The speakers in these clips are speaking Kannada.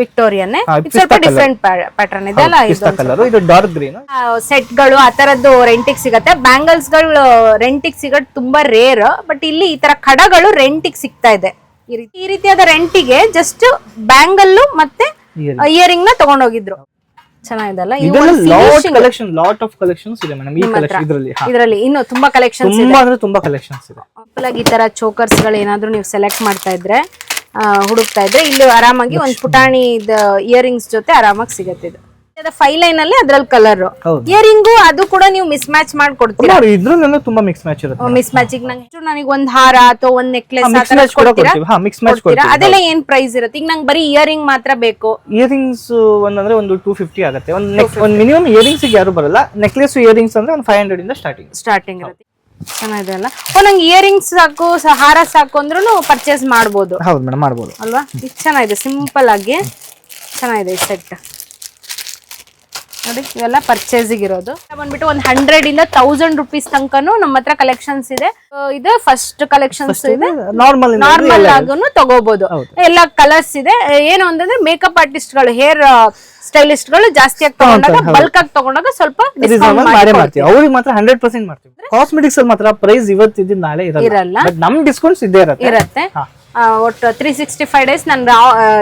ವಿಕ್ಟೋರಿಯನ್ ಸ್ವಲ್ಪ ಡಿಫ್ರೆಂಟ್ ಪ್ಯಾಟರ್ನ್ ಇದೆ ಅಲ್ಲ ಪಿಸ್ತಾ ಕಲರ್ ಇದು ಡಾರ್ಕ್ ಗ್ರೀನ್ ಸೆಟ್ಗಳು ಆ ತರದ್ದು ರೆಂಟಿಗೆ ಸಿಗತ್ತೆ. ಬ್ಯಾಂಗಲ್ಸ್ಗಳು ರೆಂಟಿಗೆ ಸಿಗೋದು ತುಂಬಾ ರೇರ್ ಬಟ್ ಇಲ್ಲಿ ಈ ತರ ಕಡಗಳು ರೆಂಟಿಗೆ ಸಿಗ್ತಾ ಇದೆ. ಈ ರೀತಿಯಾದ ರೆಂಟಿಗೆ ಜಸ್ಟ್ ಬ್ಯಾಂಗಲ್ ಮತ್ತೆ ಇಯರಿಂಗ್ನ ತಗೊಂಡೋಗಿದ್ರು. ಚೆನ್ನಾಗಿದಲ್ಲ ಇದೆಲ್ಲ lot collection lot of collections ಇದೆ ಮೇಡಮ್ ಈ ಕಲೆಕ್ಷನ್ ಇದರಲ್ಲಿ ಇದರಲ್ಲಿ ಇನ್ನು ತುಂಬಾ ಕಲೆಕ್ಷನ್ಸ್ ತುಂಬಾ ಅಂದ್ರೆ ತುಂಬಾ ಕಲೆಕ್ಷನ್ಸ್ ಇದೆ. ಈ ತರ ಚೋಕರ್ಸ್ಗಳು ಏನಾದ್ರು ನೀವು ಸೆಲೆಕ್ಟ್ ಮಾಡ್ತಾ ಇದ್ರೆ ಹುಡುಕ್ತಾ ಇದ್ರೆ ಇಲ್ಲಿ ಆರಾಮಾಗಿ ಒಂದ್ ಪುಟಾಣಿ ಇಯರಿಂಗ್ಸ್ ಜೊತೆ ಆರಾಮಾಗಿ ಸಿಗತ್ತೆ ಇದು. ಫೈ ಲೈನ್ ಅಲ್ಲಿ ಅದ್ರಲ್ಲಿ ಕಲರ್ ಇಯರಿಂಗ್ ಅದು ಕೂಡ ನೀವು ಮಿಸ್ ಮ್ಯಾಚ್ ಮಾಡಿ ಕೊಡ್ತೀರಾ ಇದ್ರಲ್ಲೆಲ್ಲ ತುಂಬಾ ಮಿಕ್ಸ್ ಮ್ಯಾಚ್ ಇರುತ್ತೆ. ಮಿಸ್ ಮ್ಯಾಚಿಂಗ್ ನಂಗೆ ನನಗೆ ಒಂದ್ ಹಾರ ಅಥವಾ ಒಂದ್ ನೆಕ್ಲೆಸ್ ಮಿಕ್ಸ್ ಮ್ಯಾಚ್ ಅದೆಲ್ಲ ಏನ್ ಪ್ರೈಸ್ ಇರುತ್ತೆ? ಈಗ ನಂಗೆ ಬರೀ ಇಯರಿಂಗ್ ಮಾತ್ರ ಬೇಕು. ಇಯರಿಂಗ್ಸ್ ಒಂದಂದ್ರೆ ಒಂದು ಟೂ ಫಿಫ್ಟಿ ಆಗುತ್ತೆ. ಒಂದು ಮಿನಿಮಮ್ ಇಯರಿಂಗ್ಸ್ ಯಾರು ಬರಲ್ಲ. ನೆಕ್ಲೆಸ್ ಇಯರಿಂಗ್ಸ್ ಅಂದ್ರೆ ಒಂದು ಫೈವ್ ಹಂಡ್ರೆಡ್ ಇಂದ ಸ್ಟಾರ್ಟಿಂಗ್ ಸ್ಟಾರ್ಟಿಂಗ್ ಇರುತ್ತೆ. ಚೆನ್ನಾಗಿದೆ ಅಲ್ಲ? ಓ ನಂಗೆ ಇಯರಿಂಗ್ಸ್ ಸಾಕು ಸ- ಹಾರ ಸಾಕು ಅಂದ್ರೂ ಪರ್ಚೇಸ್ ಮಾಡ್ಬೋದು. ಹೌದು ಮೇಡಮ್ ಮಾಡ್ಬೋದು. ಅಲ್ವಾ? ಇದು ಚೆನ್ನಾಗಿದೆ ಸಿಂಪಲ್ ಆಗಿ ಚೆನ್ನಾಗಿದೆ ಈ ಸೆಟ್ ನೋಡಿ ಇವೆಲ್ಲ ಪರ್ಚೇಸಿಗೆ ಇರೋದು ಬಂದ್ಬಿಟ್ಟು ಒಂದ್ ಹಂಡ್ರೆಡ್ ಇಂದ ತೌಸಂಡ್ ರುಪೀಸ್ ತನಕನು ನಮ್ಮ ಹತ್ರ ಕಲೆಕ್ಷನ್ಸ್ ಇದೆ. ಇದು ಫಸ್ಟ್ ಕಲೆಕ್ಷನ್ಸ್ ಇದೆ. ನಾರ್ಮಲ್ ನಾರ್ಮಲ್ ಆಗೂ ತಗೋಬಹುದು ಎಲ್ಲ ಕಲರ್ಸ್ ಇದೆ. ಏನು ಅಂತಂದ್ರೆ ಮೇಕಪ್ ಆರ್ಟಿಸ್ಟ್ಗಳು ಹೇರ್ ಸ್ಟೈಲಿಸ್ಟ್ಗಳು ಜಾಸ್ತಿ ಆಗಿ ತಗೊಂಡಾಗ ಬಲ್ಕ್ ಆಗಿ ತಗೊಂಡಾಗ ಸ್ವಲ್ಪ ಮಾಡ್ತೀವಿ ಅವ್ರಿಗೆ ಮಾತ್ರ ಹಂಡ್ರೆಡ್ ಪರ್ಸೆಂಟ್ ಮಾಡ್ತೀವಿ ಕಾಸ್ಮೆಟಿಕ್ಸ್ ಅಲ್ಲಿ ಮಾತ್ರ ಪ್ರೈಸ್ ಇವತ್ತಿದ್ದು ನಾಳೆ ಇರಲ್ಲ. ನಮ್ ಡಿಸ್ಕೌಂಟ್ಸ್ ಇದ್ದೇ ಇರುತ್ತೆ. ಒಟ್ಟು ತ್ರೀ ಸಿಕ್ಸ್ಟಿ ಫೈವ್ ಡೇಸ್ ನಾನು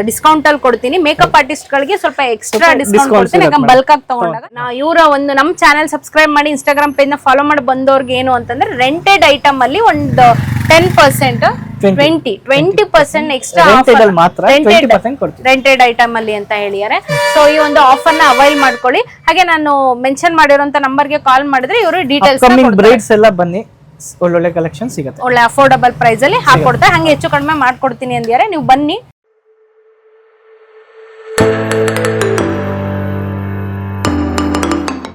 ಡಿಸ್ಕೌಂಟ್ ಅಲ್ಲಿ ಕೊಡ್ತೀನಿ. ಮೇಕಪ್ ಆರ್ಟಿಸ್ಟ್ ಗಳಿಗೆ ಸ್ವಲ್ಪ ಎಕ್ಸ್ಟ್ರಾ ಡಿಸ್ಕೌಂಟ್ ಕೊಡ್ತೀನಿ. ಯಾಕಂದ್ರೆ ಬಲ್ಕ್ ಆಗಿ ತಗೊಂಡಾಗ. ನಾ ಇವರ ಒಂದು ನಮ್ಮ ಚಾನೆಲ್ ಸಬ್ಸ್ಕ್ರೈಬ್ ಮಾಡಿ ಇನ್ಸ್ಟಾಗ್ರಾಮ್ ಪೇಜ್ನ ಫಾಲೋ ಮಾಡಿ ಬಂದವ್ರಿಗೆ ಏನು ಅಂತಂದ್ರೆ ರೆಂಟೆಡ್ ಐಟಮ್ ಅಲ್ಲಿ ಒಂದು ten percent twenty twenty percent extra Rented ಅಲ್ಲಿ ಮಾತ್ರ 20% ಕೊಡ್ತೀವಿ. ರೆಂಟೆಡ್ ಐಟಮ್ ಅಲ್ಲಿ ಅಂತ ಹೇಳಿದ್ದಾರೆ. ಸೊ ಈ ಒಂದು ಆಫರ್ನ ಅವೈಲ್ ಮಾಡ್ಕೊಳ್ಳಿ. ಹಾಗೆ ನಾನು ಮೆನ್ಷನ್ ಮಾಡಿರೋಂತ ನಂಬರ್ಗೆ ಕಾಲ್ ಮಾಡಿದ್ರೆ ಇವರು ಡೀಟೇಲ್ಸ್ ಬ್ರೈಡ್ಸ್ ಎಲ್ಲ ಬನ್ನಿ. ಒಳ್ಳೊಳ್ಳೆ ಕಲೆಕ್ಷನ್ ಸಿಗುತ್ತೆ. ಒಳ್ಳೆ ಅಫೋರ್ಡಬಲ್ ಪ್ರೈಸ್ ಅಲ್ಲಿ ಹಾಕೊಡ್ತಾರೆ ಹಂಗೆ ಹೆಚ್ಚು ಕಡಿಮೆ ಮಾಡ್ಕೊಡ್ತೀನಿ ಅಂದ್ಯಾರೆ ನೀವು ಬನ್ನಿ.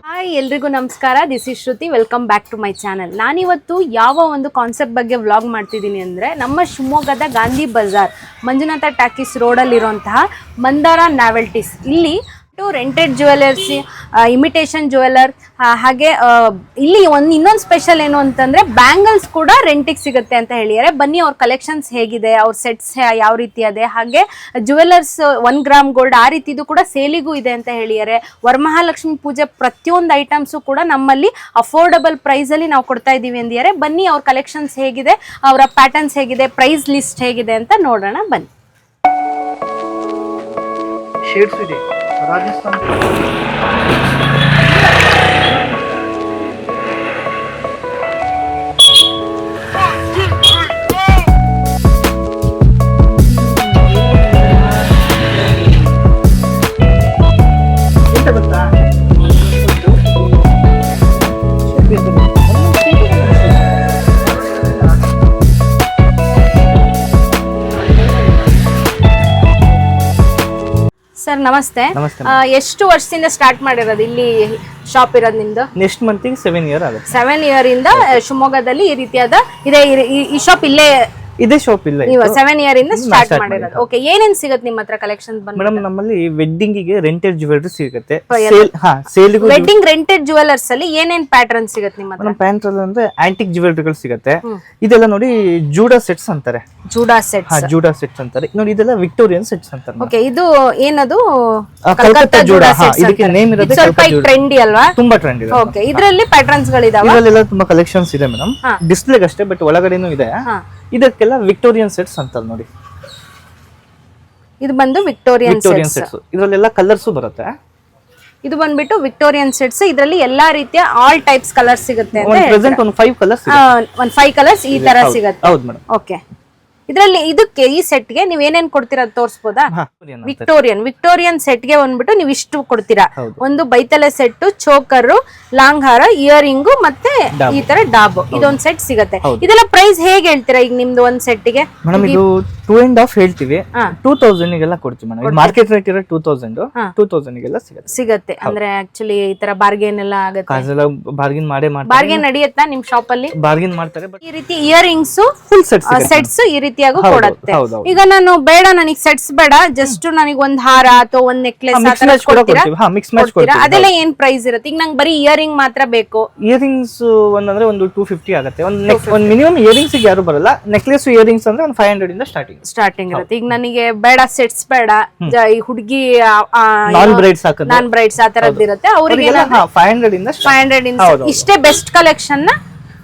ಹಾಯ್ ಎಲ್ರಿಗೂ ನಮಸ್ಕಾರ. This is Shruti welcome back to my channel ನಾನಿವತ್ತು ಯಾವ ಒಂದು ಕಾನ್ಸೆಪ್ಟ್ ಬಗ್ಗೆ ವ್ಲಾಗ್ ಮಾಡ್ತಿದ್ದೀನಿ ಅಂದರೆ ನಮ್ಮ ಶಿವಮೊಗ್ಗದ ಗಾಂಧಿ ಬಜಾರ್ ಮಂಜುನಾಥ ಟಾಕೀಸ್ ರೋಡಲ್ಲಿರುವಂತಹ ಮಂದಾರ ನಾವೆಲ್ಟೀಸ್ ಇಲ್ಲಿ ರೆಂಟೆಡ್ ಜ್ಯುವೆಲರ್ಸ್ ಇಮಿಟೇಷನ್ ಜ್ಯುವೆಲರ್ ಹಾಗೆ ಇಲ್ಲಿ ಒಂದು ಇನ್ನೊಂದು ಸ್ಪೆಷಲ್ ಏನು ಅಂತಂದ್ರೆ ಬ್ಯಾಂಗಲ್ಸ್ ಕೂಡ ರೆಂಟಿಗೆ ಸಿಗುತ್ತೆ ಅಂತ ಹೇಳಿದ್ದಾರೆ. ಬನ್ನಿ ಅವ್ರ ಕಲೆಕ್ಷನ್ಸ್ ಹೇಗಿದೆ, ಅವ್ರ ಸೆಟ್ಸ್ ಯಾವ ರೀತಿ ಅದೇ. ಹಾಗೆ ಜ್ಯುವೆಲರ್ಸ್ ಒನ್ ಗ್ರಾಮ್ ಗೋಲ್ಡ್ ಆ ರೀತಿದು ಕೂಡ ಸೇಲಿಗೂ ಇದೆ ಅಂತ ಹೇಳಿದ್ದಾರೆ. ವರಮಹಾಲಕ್ಷ್ಮಿ ಪೂಜೆ ಪ್ರತಿಯೊಂದು ಐಟಮ್ಸು ಕೂಡ ನಮ್ಮಲ್ಲಿ ಅಫೋರ್ಡಬಲ್ ಪ್ರೈಸಲ್ಲಿ ನಾವು ಕೊಡ್ತಾ ಇದ್ದೀವಿ ಅಂದಿದ್ದಾರೆ ಬನ್ನಿ ಅವ್ರ ಕಲೆಕ್ಷನ್ಸ್ ಹೇಗಿದೆ, ಅವರ ಪ್ಯಾಟರ್ನ್ಸ್ ಹೇಗಿದೆ ಪ್ರೈಸ್ ಲಿಸ್ಟ್ ಹೇಗಿದೆ ಅಂತ ನೋಡೋಣ. ಬನ್ನಿ. राजस्थान ಸರ್ ನಮಸ್ತೆ. ನಮಸ್ತೆ ಆ, ಎಷ್ಟು ವರ್ಷದಿಂದ ಸ್ಟಾರ್ಟ್ ಮಾಡಿರೋದು ಇಲ್ಲಿ ಶಾಪ್ ಇರೋದು ನಿಮ್ದು? ನೆಕ್ಸ್ಟ್ ಮಂತಿಗೆ ಸೆವೆನ್ ಇಯರ್ ಆಗುತ್ತೆ. ಸೆವೆನ್ ಇಯರ್ ಇಂದ ಆ, ಶಿವಮೊಗ್ಗದಲ್ಲಿ ಈ ರೀತಿಯಾದ ಇದೆ ಈ- ಈ- ಈ ಶಾಪ್ ಇಲ್ಲೇ ಇದೇ ಶಾಪ್ ಇಲ್ಲ ನೀವು ಸೆವೆನ್ ಇಯರ್ ಇಂದ ಸ್ಟಾರ್ಟ್ ಮಾಡಿರೋದು. ಓಕೆ ಏನೇನ್ ಸಿಗುತ್ತೆ ನಿಮ್ಮ ಹತ್ರ ಕಲೆಕ್ಷನ್ ಬಂದು ಮೇಡಮ್ ನಮ್ಮಲ್ಲಿ ವೆಡ್ಡಿಂಗ್ಗೆ ರೆಂಟೆಡ್ ಜ್ಯುವೆಲ್ರಿ ಸಿಗುತ್ತೆ. ಸೇಲ್ ಹಾ ಸೇಲ್ಗೂ ವೆಡ್ಡಿಂಗ್ ರೆಂಟೆಡ್ ಜುವೆಲರ್ಸ್ ಅಲ್ಲಿ ಏನೇನ್ ಪ್ಯಾಟರ್ನ್ ಸಿಗುತ್ತೆ ನಿಮ್ಮ ಹತ್ರ? ನಮ್ಮ ಪ್ಯಾಂಟ್ ಅಂದ್ರೆ ಆಂಟಿಕ್ ಜ್ಯುವೆಲ್ರಿಗಳು ಸಿಗುತ್ತೆ. ಇದೆಲ್ಲ ನೋಡಿ ಜೂಡಾ ಸೆಟ್ಸ್ ಅಂತಾರೆ. ಜೂಡಾ ಸೆಟ್ಸ್ ಹಾ ಜೂಡಾ ಸೆಟ್ಸ್ ಅಂತಾರೆ. ನೋಡಿ ಇದೆಲ್ಲ ವಿಕ್ಟೋರಿಯನ್ ಸೆಟ್ಸ್ ಅಂತಾರೆ ಓಕೆ ಇದು ಏನದು? ಕಲ್ಕತ್ತಾ ಜೂಡಾ ಹಾ ಇದಕ್ಕೆ ನೇಮ್ ಇರೋದು ಸ್ವಲ್ಪ ಟ್ರೆಂಡಿ ಅಲ್ವಾ? ತುಂಬಾ ಟ್ರೆಂಡಿ ಇದೆ ಓಕೆ ಇದರಲ್ಲಿ ಪ್ಯಾಟರ್ನ್ಸ್ ಇದಾವೆ ಇದರಲ್ಲೆಲ್ಲ ತುಂಬಾ ಕಲೆಕ್ಷನ್ಸ್ ಇದೆ ಮೇಡಮ್ ಡಿಸ್ಪ್ಲೇಗೆ ಅಷ್ಟೇ ಬಟ್ ಒಳಗಡೆನೂ ಇದೆ. ಹಾ. ಇದಕ್ಕೆಲ್ಲ ವಿಕ್ಟೋರಿಯನ್ ಸೆಟ್ಸ್ ಅಂತ ನೋಡಿ. ಇದು ಬಂದು ವಿಕ್ಟೋರಿಯನ್ ವಿಕ್ಟೋರಿಯನ್ ಸೆಟ್ಸ್ ಇದರಲ್ಲಿ ಇದರಲ್ಲೆಲ್ಲ ಕಲರ್ಸ್ ಬರುತ್ತೆ. ಇದು ಬಂದ್ಬಿಟ್ಟು ವಿಕ್ಟೋರಿಯನ್ ಸೆಟ್ಸ್ ಇದರಲ್ಲಿ ಎಲ್ಲಾ ರೀತಿಯ ಆಲ್ ಟೈಪ್ಸ್ ಕಲರ್ ಸಿಗುತ್ತೆ ಒಂದು ಫೈವ್ ಕಲರ್ಸ್ ಒಂದ್ ಫೈವ್ ಕಲರ್ಸ್ ಈ ತರ ಸಿಗುತ್ತೆ. ಹೌದು ಮೇಡಮ್. ಓಕೆ ಇದರಲ್ಲಿ ಇದಕ್ಕೆ ಈ ಸೆಟ್ಗೆ ನೀವ್ ಏನೇನ್ ಕೊಡ್ತೀರಾ ಅದ್ ತೋರ್ಸ್ಬೋದಾ? ಹಾ. ವಿಕ್ಟೋರಿಯನ್ ವಿಕ್ಟೋರಿಯನ್ ಸೆಟ್ಗೆ ಬಂದ್ಬಿಟ್ಟು ನೀವು ಇಷ್ಟು ಕೊಡ್ತೀರಾ? ಒಂದು ಬೈತಲೆ ಸೆಟ್ ಚೋಕರ್ ಲಾಂಗ್ ಹಾರ ಇಯರಿಂಗ್ ಮತ್ತೆ ಈ ತರ ಡಾಬ್. ಇದೊಂದ್ ಸೆಟ್ ಸಿಗತ್ತೆ. ಇದೆಲ್ಲ ಪ್ರೈಸ್ ಹೇಗೆ ಹೇಳ್ತೀರಾ ಈಗ ನಿಮ್ದು ಒಂದ್ ಸೆಟ್ಗೆ ಗೆ? ಇದು ಟೂ ಅಂಡ್ ಹಾಫ್ ಹೇಳ್ತೀವಿ. ಟೂ ತೌಸಂಡ್ ಗೆಲ್ಲ ಕೊಡ್ತೀವಿ ಮೇಡಮ್ ಮಾರ್ಕೆಟ್ ರೇಟ್ ಇರೋ ಟೂ ತೌಸಂಡ್ ಟೂ ತೌಸಂಡ್ ಗೆಲ್ಲ ಸಿಗುತ್ತೆ. ಸಿಗತ್ತೆ. ಅಂದ್ರೆ ಆಕ್ಚುಲಿ ಈ ತರ ಬಾರ್ಗೇನ್ ಎಲ್ಲ ಆಗುತ್ತೆ. ಬಾರ್ಗೇನ್ ಬಾರ್ಗಿನ್ ಮಾಡೇ ಮಾಡ್ತಾರೆ. ಬಾರ್ಗೇನ್ ನಡೆಯುತ್ತಾ ನಿಮ್ ಶಾಪ್ ಅಲ್ಲಿ? ಬಾರ್ಗಿನ್ ಮಾಡ್ತಾರೆ ಈ ರೀತಿ ಇಯರಿಂಗ್ಸ್ ಫುಲ್ ಸೆಟ್ ಸೆಟ್ಸ್ ಈ ರೀತಿಯಾಗಿ ಕೊಡುತ್ತೆ. ಈಗ ನಾನು ಬೇಡ ನನಗೆ ಸೆಟ್ಸ್ ಬೇಡ ಜಸ್ಟ್ ನನಗೆ ಒಂದ್ ಹಾರ ಅಥವಾ ಒಂದ್ ನೆಕ್ಲೆಸ್ ಮಿಕ್ಸ್ ಮ್ಯಾಚ್ ಅದೆಲ್ಲ ಏನ್ ಪ್ರೈಸ್ ಇರುತ್ತೆ? ಈಗ ನಂಗೆ ಬರೀ ಇಯರಿಂಗ್ ಮಾತ್ರ ಬೇಕು. ಇಯರಿಂಗ್ಸ್ ಒಂದಂದ್ರೆ ಒಂದು ಟೂ ಫಿಫ್ಟಿ ಆಗುತ್ತೆ. ಒಂದು ಮಿನಿಮಮ್ ಒಂದು ಮಿನಿಮಮ್ ಇಯರಿಂಗ್ಸ್ ಯಾರು ಬರಲ್ಲ. ನೆಕ್ಲೆಸ್ ಇಯರಿಂಗ್ಸ್ ಅಂದ್ರೆ ಒಂದು ಫೈವ್ ಹಂಡ್ರೆಡ್ ಇಂದ ಸ್ಟಾರ್ಟಿಂಗ್ ಸ್ಟಾರ್ಟಿಂಗ್ ಇರುತ್ತೆ. ಈಗ ನನಗೆ ಬೇಡ ಸೆಟ್ಸ್ ಬೇಡ ಈ ಹುಡುಗಿ ನಾನ್ ಬ್ರೈಡ್ಸ್ ಆ ತರದ್ದು ಇರುತ್ತೆ. ಅವ್ರಿಗೆ ಫೈವ್ ಹಂಡ್ರೆಡ್ ಇಂದ ಇಷ್ಟೇ ಬೆಸ್ಟ್ ಕಲೆಕ್ಷನ್ನ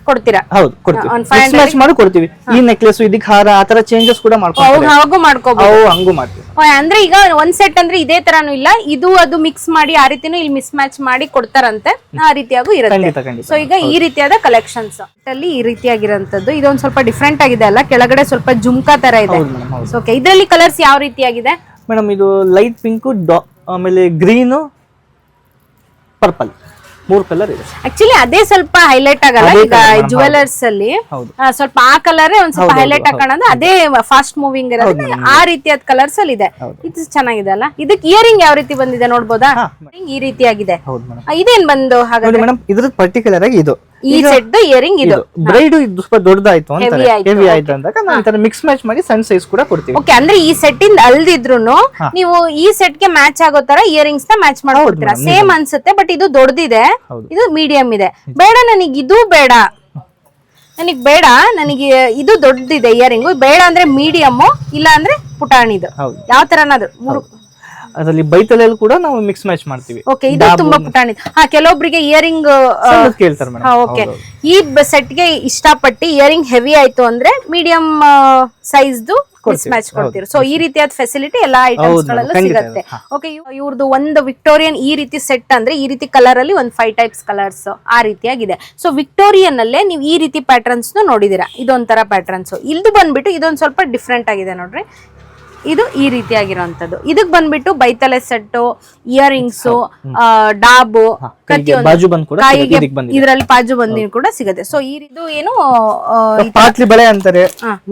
ಕೊಡ್ತೀರಾ? ಹೌದು ಕೊಡ್ತೀವಿ. ಒಂದ್ 500 ಮ್ಯಾಚ್ ಮಾಡಿ ಕೊಡ್ತೀವಿ ಈ ನೆಕ್ಲೆಸ್ ಇದಕ್ಕೆ ಹಾರ ಆ ತರ ಚೇಂಜಸ್ ಕೂಡ ಅವಾಗ ಅವಾಗೂ ಮಾಡ್ಕೋಬಹುದು ಹಂಗೂ ಮಾಡ್ತೀವಿ ಅಂದ್ರೆ ಈಗ ಒಂದ್ ಸೆಟ್ ಅಂದ್ರೆ ಇದೇ ತರಾನು ಇಲ್ಲ. ಇದು ಅದು ಮಿಕ್ಸ್ ಮಾಡಿ ಆ ರೀತಿನೂ ಇಲ್ಲಿ ಮಿಸ್ ಮ್ಯಾಚ್ ಮಾಡಿ ಕೊಡ್ತಾರಂತೆ. ಆ ರೀತಿಯಾಗೂ ಇರುತ್ತೆ. ಸೊ ಈಗ ಈ ರೀತಿಯಾದ ಕಲೆಕ್ಷನ್ಸ್ ಅಲ್ಲಿ ಈ ರೀತಿಯಾಗಿರೋಂಥದ್ದು. ಇದೊಂದ್ ಸ್ವಲ್ಪ ಡಿಫ್ರೆಂಟ್ ಆಗಿದೆ ಅಲ್ಲ? ಕೆಳಗಡೆ ಸ್ವಲ್ಪ ಜುಮ್ಕಾ ತರ ಇದೆ. ಓಕೆ ಇದರಲ್ಲಿ ಕಲರ್ಸ್ ಯಾವ ರೀತಿಯಾಗಿದೆ? ಮೇಡಮ್ ಇದು ಲೈಟ್ ಪಿಂಕ್ ಆಮೇಲೆ ಗ್ರೀನ್ ಪರ್ಪಲ್ ಮೂರು ಕಲರ್ ಇದೆ. ಆಕ್ಚುಲಿ ಅದೇ ಸ್ವಲ್ಪ ಹೈಲೈಟ್ ಆಗಲ್ಲ. ಈಗ ಜುವೆಲರ್ಸ್ ಅಲ್ಲಿ ಸ್ವಲ್ಪ ಆ ಕಲರ್ ಒಂದ್ ಸ್ವಲ್ಪ ಹೈಲೈಟ್ ಹಾಕೋಣ ಅದೇ ಫಾಸ್ಟ್ ಮೂವಿಂಗ್ ಇರೋದು ಆ ರೀತಿಯಾದ ಕಲರ್ಸ್ ಅಲ್ಲಿ ಇದೆ. ಇದು ಚೆನ್ನಾಗಿದೆ ಅಲ್ಲ? ಇದಕ್ಕೆ ಇಯರಿಂಗ್ ಯಾವ ರೀತಿ ಬಂದಿದೆ ನೋಡ್ಬೋದಾ? ಈ ರೀತಿಯಾಗಿದೆ. ಇದೇನ್ ಬಂದು ಹಾಗಾದ್ರೆ? ಮೇಡಮ್ ಇದ್ರದ್ದು ಪರ್ಟಿಕ್ಯುಲರ್ ಆಗಿ ಇದು. ಈ ಸೆಟ್ ಇಯರಿಂಗ್ ಇದು. ಬ್ರೈಡ್ ಇದು ಸ್ವಲ್ಪ ದೊಡ್ಡದಾಯ್ತು ಅಂತ. ಹೆವಿ ಆಯ್ತು ಅಂದಾಗ ಮಿಕ್ಸ್ ಮ್ಯಾಚ್ ಮಾಡಿ ಸಣ್ಣ ಸೈಜ್ ಕೂಡ ಕೊಡ್ತೀವಿ. ಓಕೆ ಅಂದ್ರೆ ಈ ಸೆಟ್ ಇಂದ ಅಲ್ದಿದ್ರು ನೀವು ಈ ಸೆಟ್ಗೆ ಮ್ಯಾಚ್ ಆಗೋ ತರ ಇಯರಿಂಗ್ಸ್ನ ಮ್ಯಾಚ್ ಮಾಡ್ಕೊಡ್ತೀರಾ? ಸೇಮ್ ಅನ್ಸುತ್ತೆ ಬಟ್ ಇದು ದೊಡ್ಡದಿದೆ ಇದು ಮೀಡಿಯಂ ಇದೆ. ಬೇಡ ನನಗೆ ಇದು ಬೇಡ. ನನಗ್ ಬೇಡ ನನಗೆ ಇದು ದೊಡ್ಡದಿದೆ ಇಯರಿಂಗು ಬೇಡ ಅಂದ್ರೆ ಮೀಡಿಯಮ್ ಇಲ್ಲ ಅಂದ್ರೆ ಪುಟಾಣಿದು. ಯಾವ ತರನಾದ್ರು ಮೂರು ಅದರಲ್ಲಿ ಬೈತಲೆಯಲ್ಲಿ ಕೂಡ ನಾವು ಮಿಕ್ಸ್ ಮ್ಯಾಚ್ ಮಾಡ್ತೀವಿ. ಓಕೆ ಇದು ತುಂಬಾ ಪುಟಾಣಿ ಹಾ ಕೆಲವೊಬ್ರಿಗೆ ಇಯರಿಂಗ್ ಕೇಳ್ತಾರೆ ಮೇಡಮ್ ಓಕೆ ಈ ಸೆಟ್ಗೆ ಇಷ್ಟಪಟ್ಟು ಇಯರಿಂಗ್ ಹೆವಿ ಆಯ್ತು ಅಂದ್ರೆ ಮೀಡಿಯಂ ಸೈಜ್ದು ಮಿಸ್ ಮ್ಯಾಚ್ ಕೊಡ್ತೀರಿ ಸೊ ಈ ರೀತಿಯಾದ ಫೆಸಿಲಿಟಿ ಎಲ್ಲಾ ಐಟಮ್ಸ್ ಗಳಲ್ಲೂ ಸಿಗುತ್ತೆ. ಓಕೆ ಇವ್ರದ್ದು ಒಂದು ವಿಕ್ಟೋರಿಯನ್ ಈ ರೀತಿ ಸೆಟ್ ಅಂದ್ರೆ ಈ ರೀತಿ ಕಲರ್ ಅಲ್ಲಿ ಒಂದು ಫೈವ್ ಟೈಪ್ಸ್ ಕಲರ್ಸ್ ಆ ರೀತಿಯಾಗಿದೆ. ಸೊ ವಿಕ್ಟೋರಿಯನ್ ಅಲ್ಲೇ ನೀವು ಈ ರೀತಿ ಪ್ಯಾಟರ್ನ್ಸ್ ನೋಡಿದೀರಾ. ಇದೊಂಥರ ಪ್ಯಾಟರ್ನ್ಸ್ ಇಲ್ದು ಬಂದ್ಬಿಟ್ಟು ಇದೊಂದು ಸ್ವಲ್ಪ ಡಿಫ್ರೆಂಟ್ ಆಗಿದೆ ನೋಡ್ರಿ. ಇದು ಈ ರೀತಿಯಾಗಿರುವಂತದ್ದು ಇದಕ್ ಬಂದ್ಬಿಟ್ಟು ಬೈತಲೆ ಸೆಟ್ಟು ಇಯರಿಂಗ್ಸು ಡಾಬು ಪ್ರತಿಯೊಂದು ಬಾಜು ಕಾಯಿಗೆ ಇದರಲ್ಲಿ ಪಾಜು ಬಂದಿ ಕೂಡ ಸಿಗುತ್ತೆ. ಸೊ ಈ ಇದು ಏನು ಪಾತ್ಲಿ ಬಳೆ ಅಂತಾರೆ.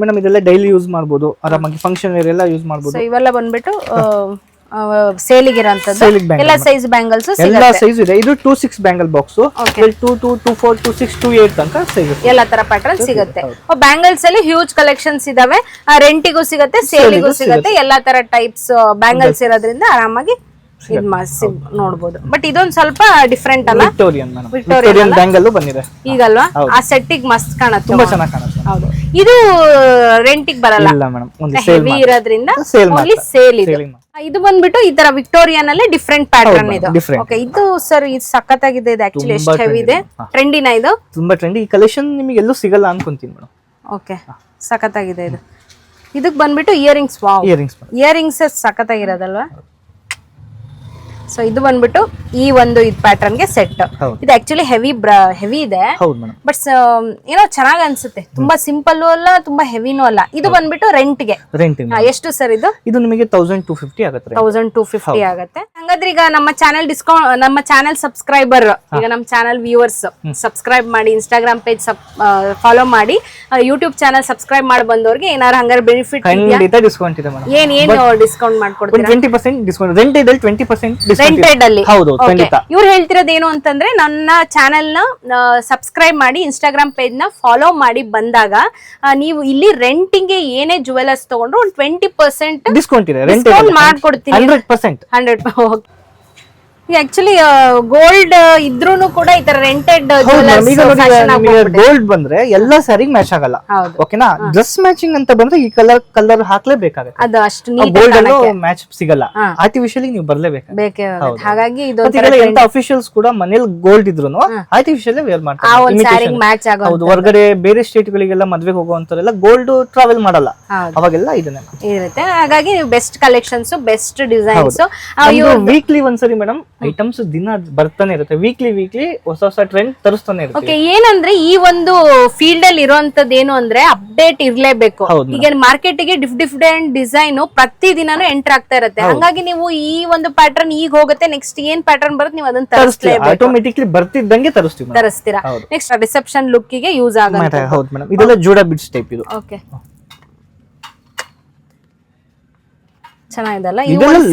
ಮೇಡಮ್ ಇದೆಲ್ಲ ಡೈಲಿ ಯೂಸ್ ಮಾಡಬಹುದು ಆರಾಮಾಗಿ ಫಂಕ್ಷನ್ ಎಲ್ಲ ಯೂಸ್ ಮಾಡ್ಬೋದು. ಸೊ ಇವೆಲ್ಲ ಬಂದ್ಬಿಟ್ಟು ಸೇಲಿಗೆ ಇರೋಂಥದ್ದು. ಎಲ್ಲ ಸೈಜ್ ಬ್ಯಾಂಗಲ್ಸ್ ಎಲ್ಲ ಸೈಜ್ ಇದೆ. ಇದು two six bangle box. Two two two four two six two eight ತನಕ ಸಿಗುತ್ತೆ. ಎಲ್ಲ ತರ ಪ್ಯಾಟರ್ನ್ ಸಿಗುತ್ತೆ. ಬ್ಯಾಂಗಲ್ಸ್ ಅಲ್ಲಿ ಹ್ಯೂಜ್ ಕಲೆಕ್ಷನ್ಸ್ ಇದಾವೆ. ರೆಂಟಿಗೂ ಸಿಗುತ್ತೆ ಸೇಲಿಗೂ ಸಿಗುತ್ತೆ. ಎಲ್ಲಾ ತರ ಟೈಪ್ಸ್ ಬ್ಯಾಂಗಲ್ಸ್ ಇರೋದ್ರಿಂದ ಆರಾಮಾಗಿ ಇದ್ ಮಾ- ಸಿಗ್- ನೋಡ್ಬೋದು. ಬಟ್ ಇದೊಂದ್ ಸ್ವಲ್ಪ ಡಿಫ್ರೆಂಟ್ ಅಲ್ಲ? ವಿಕ್ಟೋರಿಯನ್ ವಿಕ್ಟೋರಿಯನ್ ಬ್ಯಾಂಗಲ್ ಬಂದಿದೆ. ಈಗಲ್ವಾ? ಆ ಸೆಟ್ಟಿಗೆ ಮಸ್ತ್ ಕಾಣುತ್ತೆ ತುಂಬಾ ಚೆನ್ನಾಗಿ ಕಾಣುತ್ತೆ. ಹೌದು. ಇದು ರೆಂಟಿಗೆ ಬರಲ್ಲ? ಇಲ್ಲ ಮೇಡಮ್ ಒಂದು ಸೇಲ್ ಇರೋದ್ರಿಂದ ಸೇಲ್ ಓನ್ಲಿ ಸೇಲ್ ಇದು. ಇದು ಬಂದ್ಬಿಟ್ಟು ಈ ತರ ವಿಕ್ಟೋರಿಯನ್ ಅಲ್ಲೇ ಡಿಫ್ರೆಂಟ್ ಪ್ಯಾಟರ್ನ್ ಇದು. ಓಕೆ ಇದು ಸರ್ ಇದು ಸಖತ್ತಾಗಿದೆ ಇದು ಆಕ್ಚುಲಿ ಎಷ್ಟು ಹೆವಿ ಇದೆ. ಟ್ರೆಂಡಿನ ಇದು? ತುಂಬಾ ಟ್ರೆಂಡಿ ಈ ಕಲೆಕ್ಷನ್ ನಿಮಗೆ ಎಲ್ಲೂ ಸಿಗಲ್ಲ ಅನ್ಕೊಂತೀನಿ ಮೇಡಮ್ ಓಕೆ ಸಖತ್ತಾಗಿದೆ ಇದು. ಇದಕ್ ಬಂದ್ಬಿಟ್ಟು ಇಯರಿಂಗ್ಸ್ ವಾವ್ ಇಯರಿಂಗ್ಸ್ ಇಯರಿಂಗ್ಸ್ ಸಖತ್ತಾಗಿರೋದಲ್ವಾ? ಸೊ ಇದು ಬಂದ್ಬಿಟ್ಟು ಈ ಒಂದು ಇದು ಪ್ಯಾಟರ್ನ್ಗೆ ಸೆಟ್ ಇದು ಆಕ್ಚುಲಿ ಹೆವಿ ಹೆವಿ ಇದೆ. ಬಟ್ ಏನೋ ಚೆನ್ನಾಗ್ ಅನ್ಸುತ್ತೆ. ತುಂಬಾ ಸಿಂಪಲ್ ಅಲ್ಲ ತುಂಬಾ ಹೆವಿನೂ ಅಲ್ಲ. ಇದು ಬಂದ್ಬಿಟ್ಟು ರೆಂಟ್ಗೆ. ಎಷ್ಟು ಸರ್ ಇದು? ಇದು ನಿಮಗೆ ತೌಸಂಡ್ ಟೂ ಫಿಫ್ಟಿ ಆಗುತ್ತೆ ತೌಸಂಡ್ ಟೂ ಫಿಫ್ಟಿ ಆಗುತ್ತೆ. ಹಂಗಾದ್ರೆ ಈಗ ನಮ್ಮ ಚಾನೆಲ್ ಡಿಸ್ಕೌಂಟ್ ನಮ್ಮ ಚಾನೆಲ್ ಸಬ್ಸ್ಕ್ರೈಬರ್ ಈಗ ನಮ್ಮ ಚಾನೆಲ್ ವ್ಯೂವರ್ಸ್ ಸಬ್ಸ್ಕ್ರೈಬ್ ಮಾಡಿ ಇನ್ಸ್ಟಾಗ್ರಾಮ್ ಪೇಜ್ ಫಾಲೋ ಮಾಡಿ ಯೂಟ್ಯೂಬ್ ಚಾನೆಲ್ ಸಬ್ಸ್ಕ್ರೈಬ್ ಮಾಡಿ ಬಂದವ್ರಿಗೆ ಏನಾರು ಹಂಗಾರೆ ಬೆನಿಫಿಟ್ ಖಂಡಿತ ಡಿಸ್ಕೌಂಟ್ ಇದೆ ಏನ್ ಏನು ಡಿಸ್ಕೌಂಟ್ ಮಾಡ್ಕೊಡ್ತೀವಿ ಟ್ವೆಂಟಿ ಪರ್ಸೆಂಟ್ ಡಿಸ್ಕೌಂಟ್ ರೆಂಟ್ ಇದೆ ಟ್ವೆಂಟಿ ಪರ್ಸೆಂಟ್ ರೆಂಟೆಡ್ ಅಲ್ಲಿ. ಹೌದು ಖಂಡಿತ. ಇವ್ರು ಹೇಳ್ತಿರೋದು ಏನು ಅಂತಂದ್ರೆ ನನ್ನ ಚಾನೆಲ್ನ ಸಬ್ಸ್ಕ್ರೈಬ್ ಮಾಡಿ ಇನ್ಸ್ಟಾಗ್ರಾಮ್ ಪೇಜ್ನ ಫಾಲೋ ಮಾಡಿ ಬಂದಾಗ ನೀವು ಇಲ್ಲಿ ರೆಂಟಿಂಗ್ ಏನೇ ಜುವೆಲರ್ಸ್ ತಗೊಂಡ್ರು ಒಂದು ಟ್ವೆಂಟಿ ಪರ್ಸೆಂಟ್ ಡಿಸ್ಕೌಂಟ್ ಇದೆ ರೆಂಟ್ ಮಾಡ್ಕೊಡ್ತೀನಿ. Hundred percent hundred actually gold ಇದ್ರೂನು ಕೂಡ ಈ ತರ ರೆಂಟೆಡ್ ಗೋಲ್ಡ್ ಬಂದ್ರೆ ಎಲ್ಲಾ ಸರಿ ಮ್ಯಾಚ್ ಆಗಲ್ಲ. ಓಕೆನಾ ಡ್ರೆಸ್ ಮ್ಯಾಚಿಂಗ್ ಅಂತ ಬಂದ್ರೆ ಈ ಕಲರ್ ಕಲರ್ ಹಾಕ್ಲೇಬೇಕಾಗುತ್ತೆ ಅದು ಅಷ್ಟು ಗೋಲ್ಡ್ ಅಲ್ಲೂ ಮ್ಯಾಚ್ ಸಿಗಲ್ಲ. ಆರ್ಟಿಫಿಷಿಯಲಿ ನೀವು ಬರ್ಲೇಬೇಕು ಹಾಗಾಗಿ ಇದು ಎಂತ ಅಫಿಷಿಯಲ್ಸ್ ಕೂಡ ಮನೇಲಿ ಗೋಲ್ಡ್ ಇದ್ರು ಆರ್ಟಿಫಿಷಿಯಲ್ ವೇರ್ ಮಾಡ್ತಾರೆ. ಮ್ಯಾಚ್ ಆಗೋದು ಹೊರಗಡೆ ಬೇರೆ ಸ್ಟೇಟ್ ಗಳಿಗೆಲ್ಲ ಮದ್ವೆಗೆ ಹೋಗುವಂತವರೆಲ್ಲ ಗೋಲ್ಡ್ ಟ್ರಾವೆಲ್ ಮಾಡಲ್ಲ. ಅವಾಗೆಲ್ಲ ಇದನ್ನೇ ಇರುತ್ತೆ. ಹಾಗಾಗಿ ನೀವು best collections best designs weekly ಒಂದ್ಸರಿ ಮೇಡಮ್ ಐಟಮ್ಸ್ ದಿನ ಬರ್ತಾನೆ ಇರುತ್ತೆ. ವೀಕ್ಲಿ ವೀಕ್ಲಿ ಹೊಸ ಹೊಸ ಟ್ರೆಂಡ್ ತರಿಸ್ತಾನೆ ಇರುತ್ತೆ. ಓಕೆ ಏನಂದ್ರೆ ಈ ಒಂದು ಫೀಲ್ಡ್ ಅಲ್ಲಿ ಇರುವಂತದ್ದು ಏನು ಅಂದ್ರೆ ಅಪ್ಡೇಟ್ ಇರ್ಲೇಬೇಕು. ಹೌದು ಈಗ ಮಾರ್ಕೆಟ್ಗೆ ಡಿಫ್ ಡಿಫ್ರೆಂಟ್ ಡಿಸೈನ್ ಪ್ರತಿ ದಿನಾನು ಎಂಟರ್ ಆಗ್ತಾ ಇರುತ್ತೆ. ಹಂಗಾಗಿ ನೀವು ಈ ಒಂದು ಪ್ಯಾಟರ್ನ್ ಈಗ ಹೋಗುತ್ತೆ ನೆಕ್ಸ್ಟ್ ಏನ್ ಪ್ಯಾಟರ್ನ್ ಬರುತ್ತೆ ನೀವು ಅದನ್ನ ತರಿಸ್ಲೇಬೇಕು ಆಟೋಮೆಟಿಕ್ಲಿ ಬರ್ತಿದ್ದಂಗೆ ತರಿಸ್ತೀವಿ ತರಿಸ್ತೀರಾ? ಹೌದು. ನೆಕ್ಸ್ಟ್ ರಿಸೆಪ್ಷನ್ ಲುಕ್ಗೆ ಯೂಸ್ ಆಗುತ್ತೆ ಹೌದು ಮೇಡಮ್ ಇದೆಲ್ಲ ಜೂಡಾ ಬಿಟ್ಸ್ ಟೈಪ್ ಇದು. ಓಕೆ ಇದೆಲ್ಲ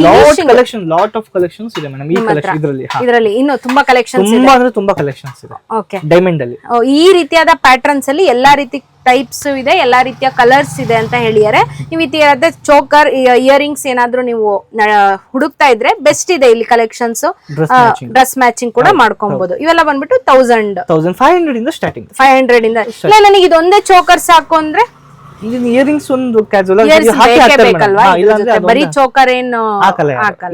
lot collection lot of collections ಇದೆ ಮೇಡಮ್ ಈ ಕಲೆಕ್ಷನ್ ಇದರಲ್ಲಿ ಇದರಲ್ಲಿ ಇನ್ನು ತುಂಬಾ ಕಲೆಕ್ಷನ್ಸ್ ತುಂಬಾ ಅಂದ್ರೆ ತುಂಬಾ ಕಲೆಕ್ಷನ್ಸ್ ಇದೆ. ಓಕೆ ಡೈಮಂಡ್ ಅಲ್ಲಿ. ಈ ರೀತಿಯಾದ ಪ್ಯಾಟರ್ನ್ಸ್ ಅಲ್ಲಿ ಎಲ್ಲಾ ರೀತಿ ಟೈಪ್ಸ್ ಇದೆ ಎಲ್ಲಾ ರೀತಿಯ ಕಲರ್ಸ್ ಇದೆ ಅಂತ ಹೇಳಿದರೆ ನೀವು ಈ ರೀತಿಯಾದ ಚೋಕರ್ ಇಯರಿಂಗ್ಸ್ ಏನಾದ್ರೂ ನೀವು ಹುಡುಕ್ತಾ ಇದ್ರೆ ಬೆಸ್ಟ್ ಇದೆ ಇಲ್ಲಿ collections dress matching dress matching ಕೂಡ ಮಾಡ್ಕೊಬಹುದು ಇವೆಲ್ಲ ಬಂದ್ಬಿಟ್ಟು ತೌಸಂಡ್ ತೌಸಂಡ್ ಫೈವ್ ಹಂಡ್ರೆಡ್ ಇಂದ ಸ್ಟಾರ್ಟಿಂಗ್ ಫೈವ್ ಹಂಡ್ರೆಡ್ ಇಂದ. ಇಲ್ಲ ನನಗೆ ಇದೊಂದೇ ಚೋಕರ್ ಸಾಕು ಅಂದ್ರೆ ಇಯರಿಂಗ್ಸ್ ಒಂದು ಕ್ಯಾಜುವಲ್ ಬರೀ ಚೋಕರ್ ಏನು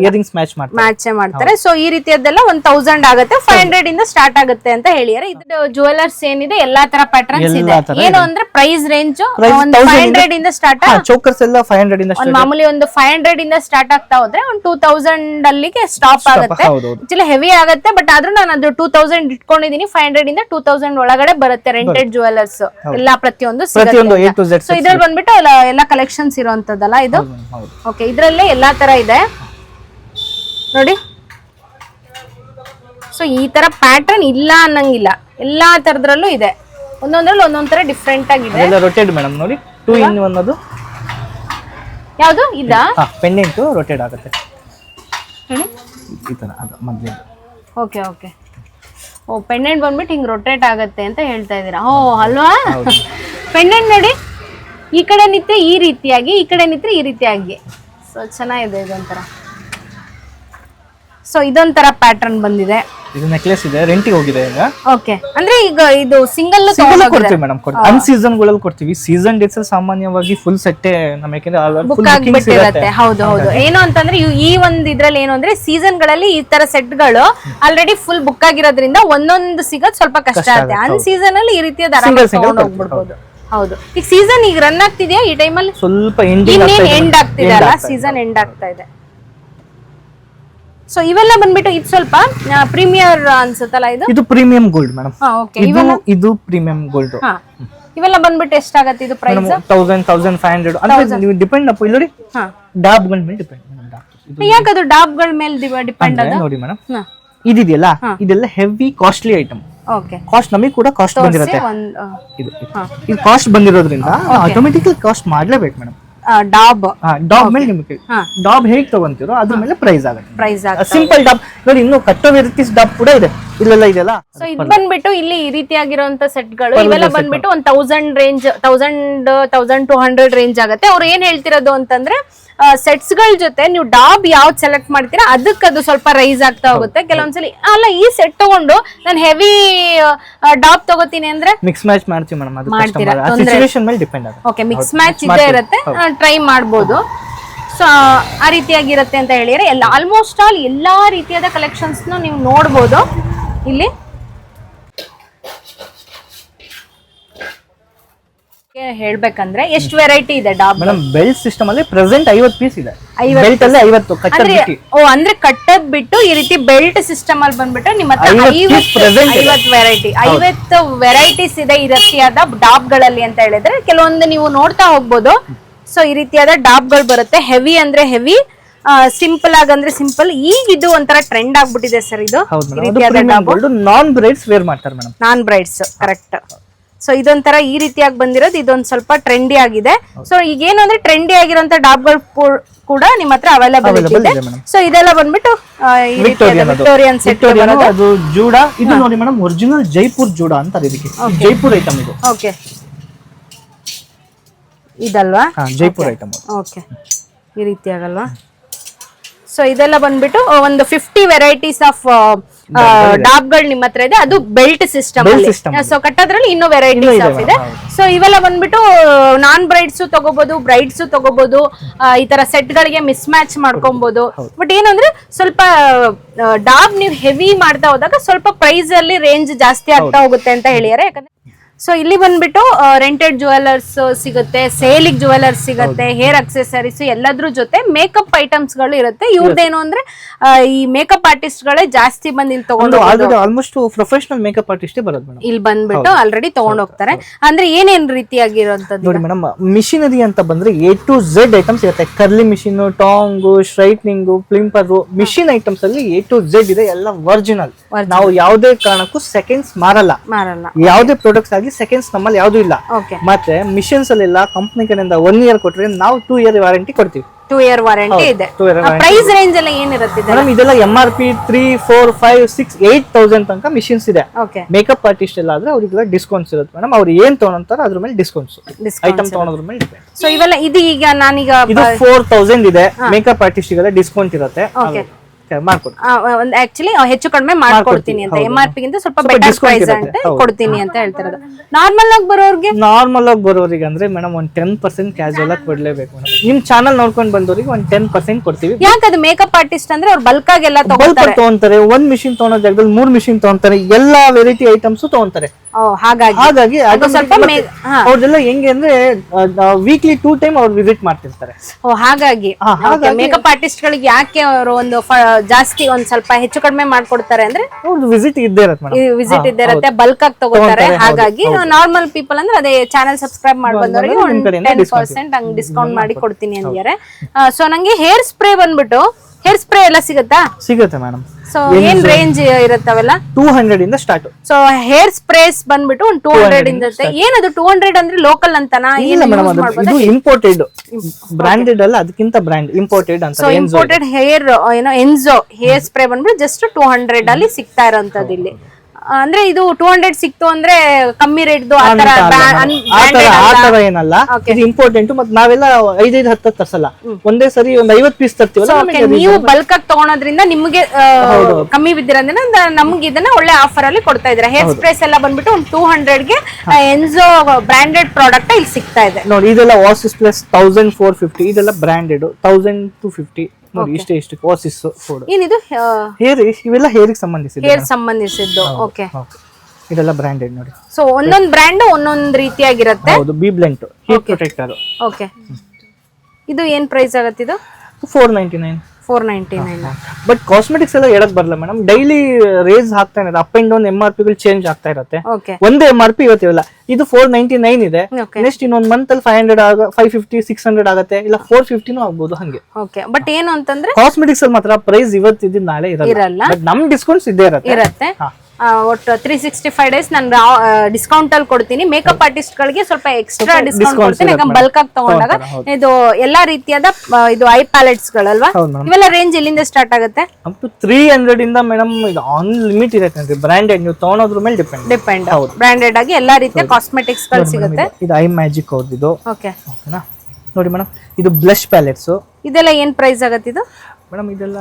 ಇಯರಿಂಗ್ಸ್ ಮ್ಯಾಚ್ ಮಾಡ್ತಾರೆ. ಮ್ಯಾಚ್ ಮಾಡ್ತಾರೆ. ಸೊ ಈ ರೀತಿಯದ್ದೆಲ್ಲ ಒಂದ್ ತೌಸಂಡ್ ಆಗುತ್ತೆ. ಫೈವ್ ಹಂಡ್ರೆಡ್ ಇಂದ ಸ್ಟಾರ್ಟ್ ಆಗುತ್ತೆ ಅಂತ ಹೇಳಿದಾರೆ ಇದು ಜುವೆಲರ್ಸ್ ಏನಿದೆ ಎಲ್ಲಾ ತರ ಪ್ಯಾಟರ್ನ್ಸ್ ಇದೆ. ಏನು ಅಂದ್ರೆ ಪ್ರೈಸ್ ರೇಂಜ್ 1000 ಫೈವ್ ಹಂಡ್ರೆಡ್ ಇಂದ ಸ್ಟಾರ್ಟ್ ಚೋಕರ್ಸ್ ಎಲ್ಲ ಫೈವ್ ಹಂಡ್ರೆಡ್ ಇಂದ ಒಂದ್ ಮಾಮೂಲಿ ಒಂದು ಫೈವ್ ಹಂಡ್ರೆಡ್ ಇಂದ ಸ್ಟಾರ್ಟ್ ಆಗ್ತಾ ಹೋದ್ರೆ ಒಂದು ಟೂ ತೌಸಂಡ್ ಅಲ್ಲಿಗೆ ಸ್ಟಾಪ್ ಆಗುತ್ತೆ. ಆಕ್ಚುಲಿ ಹೆವಿ ಆಗುತ್ತೆ ಬಟ್ ಆದ್ರೂ ನಾನು ಅದು ಟೂ ತೌಸಂಡ್ ಇಟ್ಕೊಂಡಿದೀನಿ ಫೈವ್ ಹಂಡ್ರೆಡ್ ಇಂದ ಟೂ ತೌಸಂಡ್ ಒಳಗಡೆ ಬರುತ್ತೆ ರೆಂಟೆಡ್ ಜುವೆಲರ್ಸ್ ಎಲ್ಲಾ ಪ್ರತಿಯೊಂದು ಪ್ರತಿಯೊಂದು ಎ ಟು ಝೆಡ್ ಸೊ ಇದ್ರಲ್ಲಿ ಬಂದ್ಬಿಟ್ಟು ಎಲ್ಲ ಎಲ್ಲ ಕಲೆಕ್ಷನ್ಸ್ ಇರುವಂತದ್ದಲ್ಲ ಇದು? ಓಕೆ ಇದ್ರಲ್ಲೇ ಎಲ್ಲಾ ತರ ಇದೆ? ನೋಡಿ. ಸೊ ಈ ತರ ಪ್ಯಾಟರ್ನ್ ಇಲ್ಲ ಅನ್ನಂಗಿಲ್ಲ. ಎಲ್ಲಾ ತರದ್ರಲ್ಲೂ ಇದೆ. ಒಂದೊಂದ್ರಲ್ಲಿ ಒಂದೊಂದ್ ತರ ಡಿಫ್ರೆಂಟ್ ಆಗಿದೆ. ರೊಟೇಟ್ ಮೇಡಮ್ ನೋಡಿ. ಟೂ ಇನ್ ಅನ್ನೋದು ಅದು. ಯಾವ್ದು? ಇದಾ? ಪೆಂಡೆಂಟ್ ಪೆಂಡೆಂಟು ರೊಟೇಟ್ ಆಗುತ್ತೆ. ಹೇಳಿ. ಈ ತರ ಅದು ಮೊದಲೇ ಓಕೆ ಓಕೆ ಓ ಪೆಂಡೆಂಟ್ ಬಂದ್ಬಿಟ್ಟು ಹಿಂಗ್ ರೊಟೇಟ್ ಆಗತ್ತೆ ಅಂತ ಹೇಳ್ತಾ ಇದ್ದೀರಾ? ಓ ಅಲ್ವಾ? ಪೆಂಡೆಂಟ್ ನೋಡಿ. ಈ ಕಡೆ ನಿತ್ರೆ ಈ ರೀತಿಯಾಗಿ ಈ ಕಡೆ ನಿತ್ರೆ ಈ ರೀತಿಯಾಗಿ. ಸೊ ಚೆನ್ನಾಗಿದೆ ಇದೊಂಥರ. ಸೊ ಇದೊಂಥರ ಪ್ಯಾಟರ್ನ್ ಬಂದಿದೆ. ಇದು ನೆಕ್ಲೆಸ್ ಇದೆ ರೆಂಟಿಗೆ ಹೋಗಿದೆ ಈಗ. ಓಕೆ ಅಂದ್ರೆ ಈಗ ಇದು ಸಿಂಗಲ್ ಸಿಂಗಲ್ ಕೊಡ್ತೀವಿ ಮೇಡಮ್ ಕೊಡ್ತೀವಿ ಅನ್ ಸೀಸನ್ಗಳಲ್ಲಿ ಕೊಡ್ತೀವಿ ಸೀಸನ್ ಡೇಸ್ ಸಾಮಾನ್ಯವಾಗಿ ಫುಲ್ ಸೆಟ್ಟೆ ನಮ್ಮ ಯಾಕೆಂದ್ರೆ ಬುಕ್ ಬುಕಿಂಗ್ಸ್ ಹೌದು ಹೌದು. ಏನು ಅಂತಂದ್ರೆ ಈ ಒಂದ್ ಇದ್ರಲ್ಲಿ ಏನು ಅಂದ್ರೆ ಸೀಸನ್ಗಳಲ್ಲಿ ಈ ತರ ಸೆಟ್ಗಳು ಆಲ್ರೆಡಿ ಫುಲ್ ಬುಕ್ ಆಗಿರೋದ್ರಿಂದ ಒಂದೊಂದು ಸಿಗೋದ್ ಸ್ವಲ್ಪ ಕಷ್ಟ ಆಗುತ್ತೆ. ಅನ್ ಸೀಸನ್ ಅಲ್ಲಿ ಈ ರೀತಿಯಾದ ಸಿಂಗಲ್ ಸಿಂಗಲ್ ಹೋಗ್ಬಿಡ್ಬೋದು. ಹೌದು. ಈಗ ಸೀಸನ್ ಈಗ ರನ್ ಆಗ್ತಿದ್ಯಾ? ಈ ಟೈಮಲ್ಲಿ ಸ್ವಲ್ಪ ಇನ್ನೇನ್ ಎಂಡ್ ಆಗ್ತಿದೆ ಅಲ್ಲ? ಸೀಸನ್ ಎಂಡ್ ಆಗ್ತಾ ಇದೆ. ಸೊ ಇವೆಲ್ಲ ಬಂದ್ಬಿಟ್ಟು ಇದು ಸ್ವಲ್ಪ ಪ್ರೀಮಿಯರ್ ಅನ್ಸುತ್ತಲ್ಲ ಇದು? ಇದು ಪ್ರೀಮಿಯಂ ಗೋಲ್ಡ್ ಮೇಡಮ್. ಇದು ಇದು ಪ್ರೀಮಿಯಂ ಗೋಲ್ಡ್ ಇವೆಲ್ಲ ಬಂದ್ಬಿಟ್ಟು ಎಷ್ಟಾಗತ್ತೆ ಇದು price thousand thousand five hundred ಅಂದ್ರೆ ನೀವು ಡಿಪೆಂಡ್ ಅಪ್ ಇಲ್ಲಿ ಡಾಬ್ಗಳ ಮೇಲೆ ಡಿಪೆಂಡ್ ಯಾಕದು ಡಾಬ್ಗಳ ಮೇಲೆ ಡಿಪೆಂಡ್ ನೋಡಿ ಮೇಡಮ್ ಇದಿದೆಯಲ್ಲ ಇದೆಲ್ಲ ಹೆವಿ ಕಾಸ್ಟ್ಲಿ ಐಟಮ್ ಕಾಸ್ಟ್ ನಮಗೆ ಕೂಡ ಕಾಸ್ಟ್ ಬಂದಿರುತ್ತೆ. ಇದು ಇದು ಕಾಸ್ಟ್ ಬಂದಿರೋದ್ರಿಂದ ಆಟೋಮೆಟಿಕಲಿ ಕಾಸ್ಟ್ ಮಾಡ್ಲೇಬೇಕು ಮೇಡಮ್ ಡಾಬ್. ಡಾಬ್ ಮೇಲೆ ನಿಮಗೆ. ಡಾಬ್ ಹೇಗ್ ತಗೊಂತೀರೋ ಅದ್ರ ಮೇಲೆ ಪ್ರೈಸ್ ಆಗುತ್ತೆ. ಪ್ರೈಸ್ ಆಗುತ್ತೆ ಸಿಂಪಲ್ ಡಾಬ್. ನೋಡಿ ಇನ್ನು ಕಟ್ಟೋ ವೆರೈಟೀಸ್ ಡಾಬ್ ಕೂಡ ಇದೆ. ಇಲ್ಲೆಲ್ಲ ಇದೆಲ್ಲ ಸೊ ಇದು ಬಂದ್ಬಿಟ್ಟು ಇಲ್ಲಿ ಈ ರೀತಿಯಾಗಿರುವಂತ ಸೆಟ್ಗಳು ಇವೆಲ್ಲ ಬಂದ್ಬಿಟ್ಟು ಒಂದ್ thousand range thousand thousand two hundred range ಆಗುತ್ತೆ. ಅವ್ರು ಏನ್ ಹೇಳ್ತಿರೋದು ಅಂತಂದ್ರೆ ಸೆಟ್ಸ್ಗಳ ಜೊತೆ ನೀವು ಡಾಬ್ ಯಾವ್ದು ಸೆಲೆಕ್ಟ್ ಮಾಡ್ತೀರಾ ಅದಕ್ಕೆ ಅದು ಸ್ವಲ್ಪ ರೈಸ್ ಆಗ್ತಾ ಹೋಗುತ್ತೆ. ಕೆಲವೊಂದ್ಸಲಿ ಅಲ್ಲ ಈ ಸೆಟ್ ತಗೊಂಡು ನಾನು ಹೆವಿ ಡಾಬ್ ತಗೋತೀನಿ ಅಂದ್ರೆ ಮಿಕ್ಸ್ ಮ್ಯಾಚ್ ಮಾಡ್ತೀವಿ ಮೇಡಮ್ ಅದು ಮಾಡ್ತೀರಾ? ಕಸ್ಟಮರ್ ತೊಂದ್ರೆ- ಸಿಚುವೇಶನ್ ಮೇಲೆ ಡಿಪೆಂಡ್ ಆಗುತ್ತೆ. ಓಕೆ ಮಿಕ್ಸ್ ಮ್ಯಾಚ್ ಇದ್ದೇ ಇರುತ್ತೆ. ಟ್ರೈ ಮಾಡ್ಬೋದು. ಸೊ ಆ ರೀತಿಯಾಗಿರುತ್ತೆ ಅಂತ ಹೇಳಿದ್ರೆ ಎಲ್ಲ ಆಲ್ಮೋಸ್ಟ್ ಆಲ್ ಎಲ್ಲಾ ರೀತಿಯಾದ ಕಲೆಕ್ಷನ್ಸ್ ನೀವು ನೋಡ್ಬೋದು. ಇಲ್ಲಿ. ಹೇಳ್ಬೇಕಂದ್ರೆ ಎಷ್ಟು ವೆರೈಟಿ ಇದೆ ಡಾಬ್? ಮೇಡಮ್ ಬೆಲ್ಟ್ ಸಿಸ್ಟಮ್ ಅಲ್ಲಿ ಪ್ರೆಸೆಂಟ್ ಐವತ್ತು ಪೀಸ್ ಇದೆ. 50 ಬೆಲ್ಟ್ ಅಲ್ಲಿ ಐವತ್ತು ಕಟ್ಟರ್ ಬಿಟ್ಟು. ಓ ಅಂದ್ರೆ ಕಟ್ಟದ್ ಬಿಟ್ಟು ಈ ರೀತಿ ಬೆಲ್ಟ್ ಸಿಸ್ಟಮ್ ಅಲ್ಲಿ ಬಂದ್ಬಿಟ್ಟು ನಿಮ್ಮ ಹತ್ರ ಐವತ್ತು. ವೆರೈಟಿ ಐವತ್ತು ವೆರೈಟೀಸ್ ಇದೆ. ಈ ರೀತಿಯಾದ ಡಾಬ್ಗಳಲ್ಲಿ ಅಂತ ಹೇಳಿದ್ರೆ ಕೆಲವೊಂದು ನೀವು ನೋಡ್ತಾ ಹೋಗ್ಬೋದು. ಸೊ ಈ ರೀತಿಯಾದ ಡಾಬ್ಗಳು ಬರುತ್ತೆ. ಹೆವಿ ಅಂದ್ರೆ ಹೆವಿ ಸಿಂಪಲ್ ಆಗಂದ್ರೆ ಸಿಂಪಲ್ ಈಗ ಇದು ಒಂಥರ ಟ್ರೆಂಡ್ ಆಗ್ಬಿಟ್ಟಿದೆ ಸರ್ ಇದು. ಡಾಬ್. ನಾನ್ ಬ್ರೈಡ್ಸ್ ವೇರ್ ಮಾಡ್ತಾರೆ madam. Non brides correct so ಇದೊಂಥರ ಈ ರೀತಿಯಾಗಿ ಬಂದಿರೋದು ಇದೊಂದು ಸ್ವಲ್ಪ ಟ್ರೆಂಡಿ ಆಗಿದೆ. ಸೊ ಈಗ ಏನು ಅಂದ್ರೆ ಟ್ರೆಂಡಿ ಆಗಿರೋ ಡಾಬ್ಗಳು ಕೂಡ ನಿಮ್ಮ ಹತ್ರ ಅವೈಲಬಲ್ ಇದೆ. ಸೊ ಇದೆಲ್ಲ ಬಂದ್ಬಿಟ್ಟು ವಿಕ್ಟೋರಿಯನ್ ಸೆಟ್ ಅದು. ಜೂಡಾ. ಇದು ನೋಡಿ ಮೇಡಮ್ ಒರಿಜಿನಲ್ ಜೈಪುರ್ ಜೂಡಾ ಅಂತ ಇದಕ್ಕೆ ಜೈಪುರ್ ಐಟಮ್ ಇದು. ಓಕೆ ಇದಲ್ವಾ? ಜೈಪುರ್ ಐಟಮ್ ಓಕೆ ಈ ರೀತಿ ಆಗಲ್ವಾ ಸೊ ಇದೆಲ್ಲ ಬಂದ್ಬಿಟ್ಟು ಒಂದು ಫಿಫ್ಟಿ ವೆರೈಟೀಸ್ ಆಫ್ ಡಾಬ್ಗಳು. ನಿಮ್ಮ ಹತ್ರ ಇದೆ. ಅದು ಬೆಲ್ಟ್ ಸಿಸ್ಟಮ್ ಸೊ ಕಟ್ಟೋದ್ರಲ್ಲಿ ಇನ್ನೂ ವೆರೈಟೀಸ್ ಆಫ್ ಇದೆ ಸೊ ಇವೆಲ್ಲ ಬಂದ್ಬಿಟ್ಟು ನಾನ್ ಬ್ರೈಡ್ಸ್ ತಗೋಬಹುದು ಬ್ರೈಡ್ಸ್ ತಗೋಬಹುದು ಈ ತರ ಸೆಟ್ ಗಳಿಗೆ ಮಿಸ್ ಮ್ಯಾಚ್ ಮಾಡ್ಕೊಬಹುದು ಬಟ್ ಏನಂದ್ರೆ ಸ್ವಲ್ಪ ಡಾಬ್ ನೀವು ಹೆವಿ ಮಾಡ್ತಾ ಹೋದಾಗ ಸ್ವಲ್ಪ ಪ್ರೈಸ್ ಅಲ್ಲಿ ರೇಂಜ್ ಜಾಸ್ತಿ ಆಗ್ತಾ ಹೋಗುತ್ತೆ ಅಂತ ಹೇಳಿದಾರೆ ಯಾಕಂದ್ರೆ ಸೊ ಇಲ್ಲಿ ಬಂದ್ಬಿಟ್ಟು ರೆಂಟೆಡ್ ಜುವೆಲ್ಲರ್ಸ್ ಸಿಗುತ್ತೆ ಸೇಲಿಗ್ ಜುವೆಲ್ಲರ್ಸ್ ಸಿಗುತ್ತೆ ಹೇರ್ ಅಕ್ಸೆಸರೀಸ್ ಎಲ್ಲದ್ರ ಜೊತೆ ಮೇಕಪ್ ಐಟಮ್ಸ್ಗಳು ಇರುತ್ತೆ ಇವ್ರದ್ದೇನು ಅಂದ್ರೆ ಈ ಮೇಕಪ್ ಆರ್ಟಿಸ್ಟ್ ಗಳೇ ಜಾಸ್ತಿ ಬಂದು ಇಲ್ಲಿ ತಗೊಂಡು ಆಲ್ಮೋಸ್ಟ್ ಪ್ರೊಫೆಷನಲ್ ಮೇಕಪ್ ಆರ್ಟಿಸ್ಟ್ ಬರೋದು ಇಲ್ಲಿ ಬಂದ್ಬಿಟ್ಟು ಆಲ್ರೆಡಿ ತಗೊಂಡ್ ಹೋಗ್ತಾರೆ. ಅಂದ್ರೆ ಏನೇನ್ ರೀತಿಯಾಗಿರೋಂಥದ್ದು? ನೋಡಿ ಮೇಡಮ್ ಮಿಷಿನರಿ ಅಂತ ಬಂದ್ರೆ ಎ ಟು ಝೆಡ್ ಐಟಮ್ಸ್ ಇರುತ್ತೆ. Curly machine tong straightening crimper machine items ಅಲ್ಲಿ ಎ ಟು ಝೆಡ್ ಇದೆ ಎಲ್ಲ ಒರಿಜಿನಲ್ ನಾವು ಯಾವುದೇ ಕಾರಣಕ್ಕೂ ಸೆಕೆಂಡ್ಸ್ ಮಾರಲ್ಲ. ಮಾರಲ್ಲ. ಯಾವುದೇ ಪ್ರಾಡಕ್ಟ್ಸ್ ಆಗಿ ಸೆಕೆಂಡ್ಸ್ ನಮ್ಮಲ್ಲಿ ಯಾವ್ದು ಇಲ್ಲ. ಮತ್ತೆ ಮಿಷನ್ಸ್ ಅಲ್ಲಿ ಕಂಪ್ನಿ ಕಡೆಯಿಂದ ಒನ್ ಇಯರ್ ಕೊಟ್ರೆ ನಾವು ಟೂ ಇಯರ್ ವಾರಂಟಿ ಕೊಡ್ತೀವಿ. ಟೂ ಇಯರ್ ವಾರಂಟಿ ಇದೆ. ಪ್ರೈಸ್ ರೇಂಜ್ ಎಲ್ಲ ಏನಿರುತ್ತೆ ಮೇಡಮ್ ಇದೆಲ್ಲ M R P three four five six eight thousand ತನಕ ಮಿಷಿನ್ಸ್ ಇದೆ. ಮೇಕಪ್ ಆರ್ಟಿಸ್ಟ್ ಎಲ್ಲ ಆದ್ರೆ ಅವ್ರಿಗೆಲ್ಲ ಡಿಸ್ಕೌಂಟ್ಸ್ ಇರುತ್ತೆ. ಮೇಡಮ್ ಅವ್ರು ಏನ್ ತಗೊಂತಾರ ಅದ್ರ ಮೇಲೆ ಡಿಸ್ಕೌಂಟ್ಸ್ ಡಿಸ್ಕೌಂಟ್ ಐಟಮ್ ತಗೊಳೋದ್ರ ಮೇಲೆ ಡಿಪೆಂಡ್ ಸೊ ಇವೆಲ್ಲ ಇದು ಈಗ ನಾನೀಗ ಇದು ಫೋರ್ ತೌಸಂಡ್ ಇದೆ. ಮೇಕಪ್ ಆರ್ಟಿಸ್ಟ್ ಗೆಲ್ಲ ಡಿಸ್ಕೌಂಟ್ ಇರುತ್ತೆ. ಒಂದ್ ಆಕ್ಚುಲಿ ಹೆಚ್ಚು ಕಡಿಮೆ ಮಾಡ್ಕೊಡ್ತೀನಿ. ಅಂತ. ಎಂ ಆರ್ ಪಿಗಿಂತ ಸ್ವಲ್ಪ ಸ್ವಲ್ಪ ಬೆಟರ್ ಪ್ರೈಸ್ ಅಂತ ಕೊಡ್ತೀನಿ ಅಂತ ಹೇಳ್ತಿರೋದು. ನಾರ್ಮಲ್ ಆಗಿ ಬರೋರಿಗೆ? ನಾರ್ಮಲ್ ಆಗಿ ಬರೋರಿಗೆ ಅಂದ್ರೆ ಮೇಡಮ್ ಒಂದ್ ಟೆನ್ ಪರ್ಸೆಂಟ್ ಕ್ಯಾಶುವಲ್ ಆಗಿ ಕೊಡ್ಲೇಬೇಕು ನಿಮ್ ಚಾನಲ್ ನೋಡ್ಕೊಂಡ್ ಬಂದವರಿಗೆ ಒಂದ್ ಟೆನ್ ಪರ್ಸೆಂಟ್ ಕೊಡ್ತೀವಿ. ಯಾಕೆ ಅದು ಮೇಕಪ್ ಆರ್ಟಿಸ್ಟ್ ಅಂದ್ರೆ ಅವ್ರು ಬಲ್ಕ್ ಆಗಿ ಎಲ್ಲ ತಗೊಳ್ತಾರೆ ತಗೋತಾರೆ? ಒಂದ್ ಮಿಷಿನ್ ತಗೊಳೋ ಜಾಗದಲ್ಲಿ ಮೂರ್ ಮಿಷಿನ್ ತಗೊಂತಾರೆ. ಎಲ್ಲಾ ವೆರೈಟಿ ಐಟಮ್ಸ್ ತಗೊಂತಾರೆ. ಹಾಗಾಗಿ. ಹಾಗಾಗಿ ಅದು ಸ್ವಲ್ಪ automatic ಮೇ- ಹಾ. ಅವ್ರದೆಲ್ಲ ಹೆಂಗೆ ಅಂದ್ರೆ ವೀಕ್ಲಿ ಟೂ ಟೈಮ್ ಅವ್ರು ವಿಸಿಟ್ ಮಾಡ್ತಿರ್ತಾರೆ. ಓ ಹಾಗಾಗಿ. ಹಾ, ಹಾಗಾಗಿ- ಮೇಕಪ್ ಆರ್ಟಿಸ್ಟ್ ಗಳಿಗೆ ಯಾಕೆ ಅವರು ಒಂದು ಫ- ಜಾಸ್ತಿ ಒಂದ್ ಸ್ವಲ್ಪ ಹೆಚ್ಚು ಕಡಿಮೆ ಮಾಡ್ಕೊಡ್ತಾರೆ ಅಂದ್ರೆ? ಅವ್ರದ್ದು ವಿಸಿಟ್ ಇದ್ದೇ ಇರುತ್ತೆ ಮೇಡಮ್ ವಿಸಿಟ್ ಇದ್ದೇ ಇರುತ್ತೆ ಬಲ್ಕ್ ಆಗಿ ತಗೋತಾರೆ. ಹಾಗಾಗಿ ನಾರ್ಮಲ್ ಪೀಪಲ್ ಅಂದ್ರೆ ಅದೇ ಚಾನಲ್ ಸಬ್ಸ್ಕ್ರೈಬ್ ಮಾಡ್ಬಂದವ್ರಿಗೆ ನಿಮ್ ಒಂದು ಕಡೆಯಿಂದ ಟೆನ್ discount ಪರ್ಸೆಂಟ್ ಹಂಗ್ ಡಿಸ್ಕೌಂಟ್ ಮಾಡಿ ಕೊಡ್ತೀನಿ ಅಂದಿದ್ದಾರೆ ಸೊ ನಂಗೆ ಹೇರ್ ಸ್ಪ್ರೇ ಬಂದ್ಬಿಟ್ಟು ಹೇರ್ ಸ್ಪ್ರೇ ಎಲ್ಲ ಸಿಗುತ್ತಾ? ಸಿಗುತ್ತೆ ಮೇಡಮ್ ಸೊ ಏನ್ ರೇಂಜ್ ಇರುತ್ತವೆಲ್ಲ? ಟೂ ಹಂಡ್ರೆಡ್ ಇಂದ ಸ್ಟಾರ್ಟ್ ಸೊ ಹೇರ್ ಸ್ಪ್ರೇಸ್ ಬಂದ್ಬಿಟ್ಟು ಒಂದು ಟೂ ಹಂಡ್ರೆಡ್ ಇಂದ ಏನದು ಟೂ ಹಂಡ್ರೆಡ್ ಅಂದ್ರೆ ಲೋಕಲ್ ಅಂತನಾ? ಇಲ್ಲ ಏನು ಮೇಡಮ್ ಅದು ಇದು ಇಂಪೋರ್ಟೆಡ್ ಬ್ರಾಂಡೆಡ್ ಅಲ್ಲ ಅದಕ್ಕಿಂತ ಬ್ರಾಂಡ್ ಇಂಪೋರ್ಟೆಡ್ ಅಂತ ಸೊ ಇಂಪೋರ್ಟೆಡ್ ಹೇರ್ ಏನೋ ಎನ್ಜೋ ಹೇರ್ ಸ್ಪ್ರೇ ಬಂದ್ಬಿಟ್ಟು ಜಸ್ಟ್ ಟೂ ಹಂಡ್ರೆಡ್ ಅಲ್ಲಿ ಸಿಗ್ತಾ ಇರೋಂಥದ್ದು ಇಲ್ಲಿ ಅಂದ್ರೆ ಇದು ಟೂ ಹಂಡ್ರೆಡ್ ಸಿಕ್ತು ಅಂದ್ರೆ ಕಮ್ಮಿ ರೇಟ್ದು ಆ ತರ ಆತರ ಏನಲ್ಲ. ಇದು ಇಂಪಾರ್ಟೆಂಟ್ ಮತ್ತೆ ನಾವೆಲ್ಲ ಐದೈದು ಹತ್ತು ತರ್ಸಲ್ಲ. ಒಂದೇ ಸರಿ ಒಂದ್ ಐವತ್ ಪೀಸ್ ತರ್ತೀವಲ್ಲ ನೀವು ಬಲ್ಕ್ ಆಗಿ ತಗೊಳೋದ್ರಿಂದ ನಿಮ್ಗೆ ಕಮ್ಮಿ ಬಿದ್ದಿರೋದ್ರಿಂದ ನಮ್ಗೆ ಇದನ್ನ ಒಳ್ಳೆ ಆಫರ್ ಅಲ್ಲಿ ಕೊಡ್ತಾ ಇದ್ರೆ ಹೇರ್ ಸ್ಪ್ರೇಸ್ ಎಲ್ಲ ಬಂದ್ಬಿಟ್ಟು ಒಂದ್ ಟೂ ಹಂಡ್ರೆಡ್ಗೆ ಎನ್ಸೋ ಬ್ರಾಂಡೆಡ್ ಪ್ರಾಡಕ್ಟ್ ಇಲ್ಲಿ ಸಿಗ್ತಾ ಇದೆ. ನೋಡಿ ಇದೆಲ್ಲ ವಾಸಿಸ್ ಪ್ಲಸ್ ತೌಸಂಡ್ ಫೋರ್ ಫಿಫ್ಟಿ ಇದೆಲ್ಲ ಬ್ರಾಂಡೆಡ್ ತೌಸಂಡ್ ಟು ಫಿಫ್ಟಿ ನೋಡಿ ಇಷ್ಟೇ ಇಷ್ಟು. ವಾಸಿಸ್ ಫೋರ್ ಏನಿದು? ಹೇರ್ ಇವೆಲ್ಲ ಹೇರಿಗೆ ಸಂಬಂಧಿಸಿದೆ ಹೇರ್ ಸಂಬಂಧಿಸಿದ್ದು. ಓಕೆ ಇದೆಲ್ಲ ಬ್ರಾಂಡೆಡ್ ನೋಡಿ. ಸೊ ಒಂದೊಂದು ಬ್ರ್ಯಾಂಡ್ ಒಂದೊಂದು ರೀತಿಯಾಗಿರುತ್ತೆ? ಹೌದು B blunt heat protector okay ಇದು ಏನು ಪ್ರೈಸ್ ಆಗುತ್ತೆ ಇದು? Four ninety nine four ninety nine but cosmetics ಎಲ್ಲ ಹೇಳಕ್ ಬರಲ್ಲ ಮೇಡಮ್ ಡೈಲಿ ರೇಸ್ ಆಗ್ತಾ ಇರೋದು. Up and down M R ಪಿಗಳು change ಆಗ್ತಾ ಇರುತ್ತೆ. ಒಂದೇ ಎಂ ಆರ್ ಪಿ ಇವತ್ತಿವಲ್ಲ ಇದು ಫೋರ್ ನೈಂಟಿ ನೈನ್ ಇದೆ. Okay. ನೆಕ್ಸ್ಟ್ ಇನ್ನೊಂದ್ ಮಂತ್ ಅಲ್ಲಿ ಫೈವ್ ಹಂಡ್ರೆಡ್ ಆಗ ಫೈವ್ ಫಿಫ್ಟಿ ಸಿಕ್ಸ್ ಹಂಡ್ರೆಡ್ ಆಗುತ್ತೆ. ಇಲ್ಲ ಫೋರ್ ಫಿಫ್ಟಿನೂ ಆಗ್ಬೋದು ಹಂಗೆ. ಓಕೆ ಬಟ್ ಏನು ಅಂತಂದ್ರೆ? ಕಾಸ್ಮೆಟಿಕ್ಸ್ ಅಲ್ಲಿ ಮಾತ್ರ ಪ್ರೈಸ್ ಇವತ್ತಿದ್ದು ನಾಳೆ ಇರಲ್ಲ. ನಮ್ ಡಿಸ್ಕೌಂಟ್ಸ್ ಇದ್ದೇ ಇರುತ್ತೆ. ಒಟ್ಟು ತ್ರೀ ಸಿಕ್ಸ್ಟಿ ಫೈವ್ ಡೇಸ್ ನಾನು ಡಿಸ್ಕೌಂಟ್ ಅಲ್ಲಿ ಕೊಡ್ತೀನಿ. ಮೇಕಪ್ ಆರ್ಟಿಸ್ಟ್ ಗಳಿಗೆ ಸ್ವಲ್ಪ ಎಕ್ಸ್ಟ್ರಾ ಡಿಸ್ಕೌಂಟ್ ಕೊಡ್ತೀನಿ. ಯಾಕಂದ್ರೆ ಬಲ್ಕ್ ಆಗಿ ತಗೊಂಡಾಗ ಇದು ಎಲ್ಲಾ ರೀತಿಯಾದ ಇದು ಐ ಪ್ಯಾಲೆಟ್ಸ್ ಗಳಲ್ವಾ ಇವೆಲ್ಲ ರೇಂಜ್ ಎಲ್ಲಿಂದ ಸ್ಟಾರ್ಟ್ ಆಗುತ್ತೆ? ಅಪ್ ಟು ತ್ರೀ ಹಂಡ್ರೆಡ್ ಇಂದ ಮೇಡಮ್ ಇದು ಆನ್ ಲಿಮಿಟ್ ಇರುತ್ತೆ ಬ್ರಾಂಡೆಡ್ ನೀವು ತಗೊಳೋದ್ರ ಮೇಲೆ ಡಿಪೆಂಡ್ ಡಿಪೆಂಡ್ ಬ್ರಾಂಡೆಡ್ ಆಗಿ ಎಲ್ಲಾ ರೀತಿಯ ಕಾಸ್ಮೆಟಿಕ್ಸ್ಗಳು ಸಿಗುತ್ತೆ. ಇದು ಐ ಮ್ಯಾಜಿಕ್ ಅವ್ರದ್ದು. ಓಕೆ ಓಕೆನಾ? ನೋಡಿ ಮೇಡಮ್ ಇದು ಬ್ಲಶ್ ಪ್ಯಾಲೆಟ್ಸ್ ಇದೆಲ್ಲ ಏನ್ ಪ್ರೈಸ್ ಆಗತ್ತೆ ಇದು? ಮೇಡಮ್ ಇದೆಲ್ಲ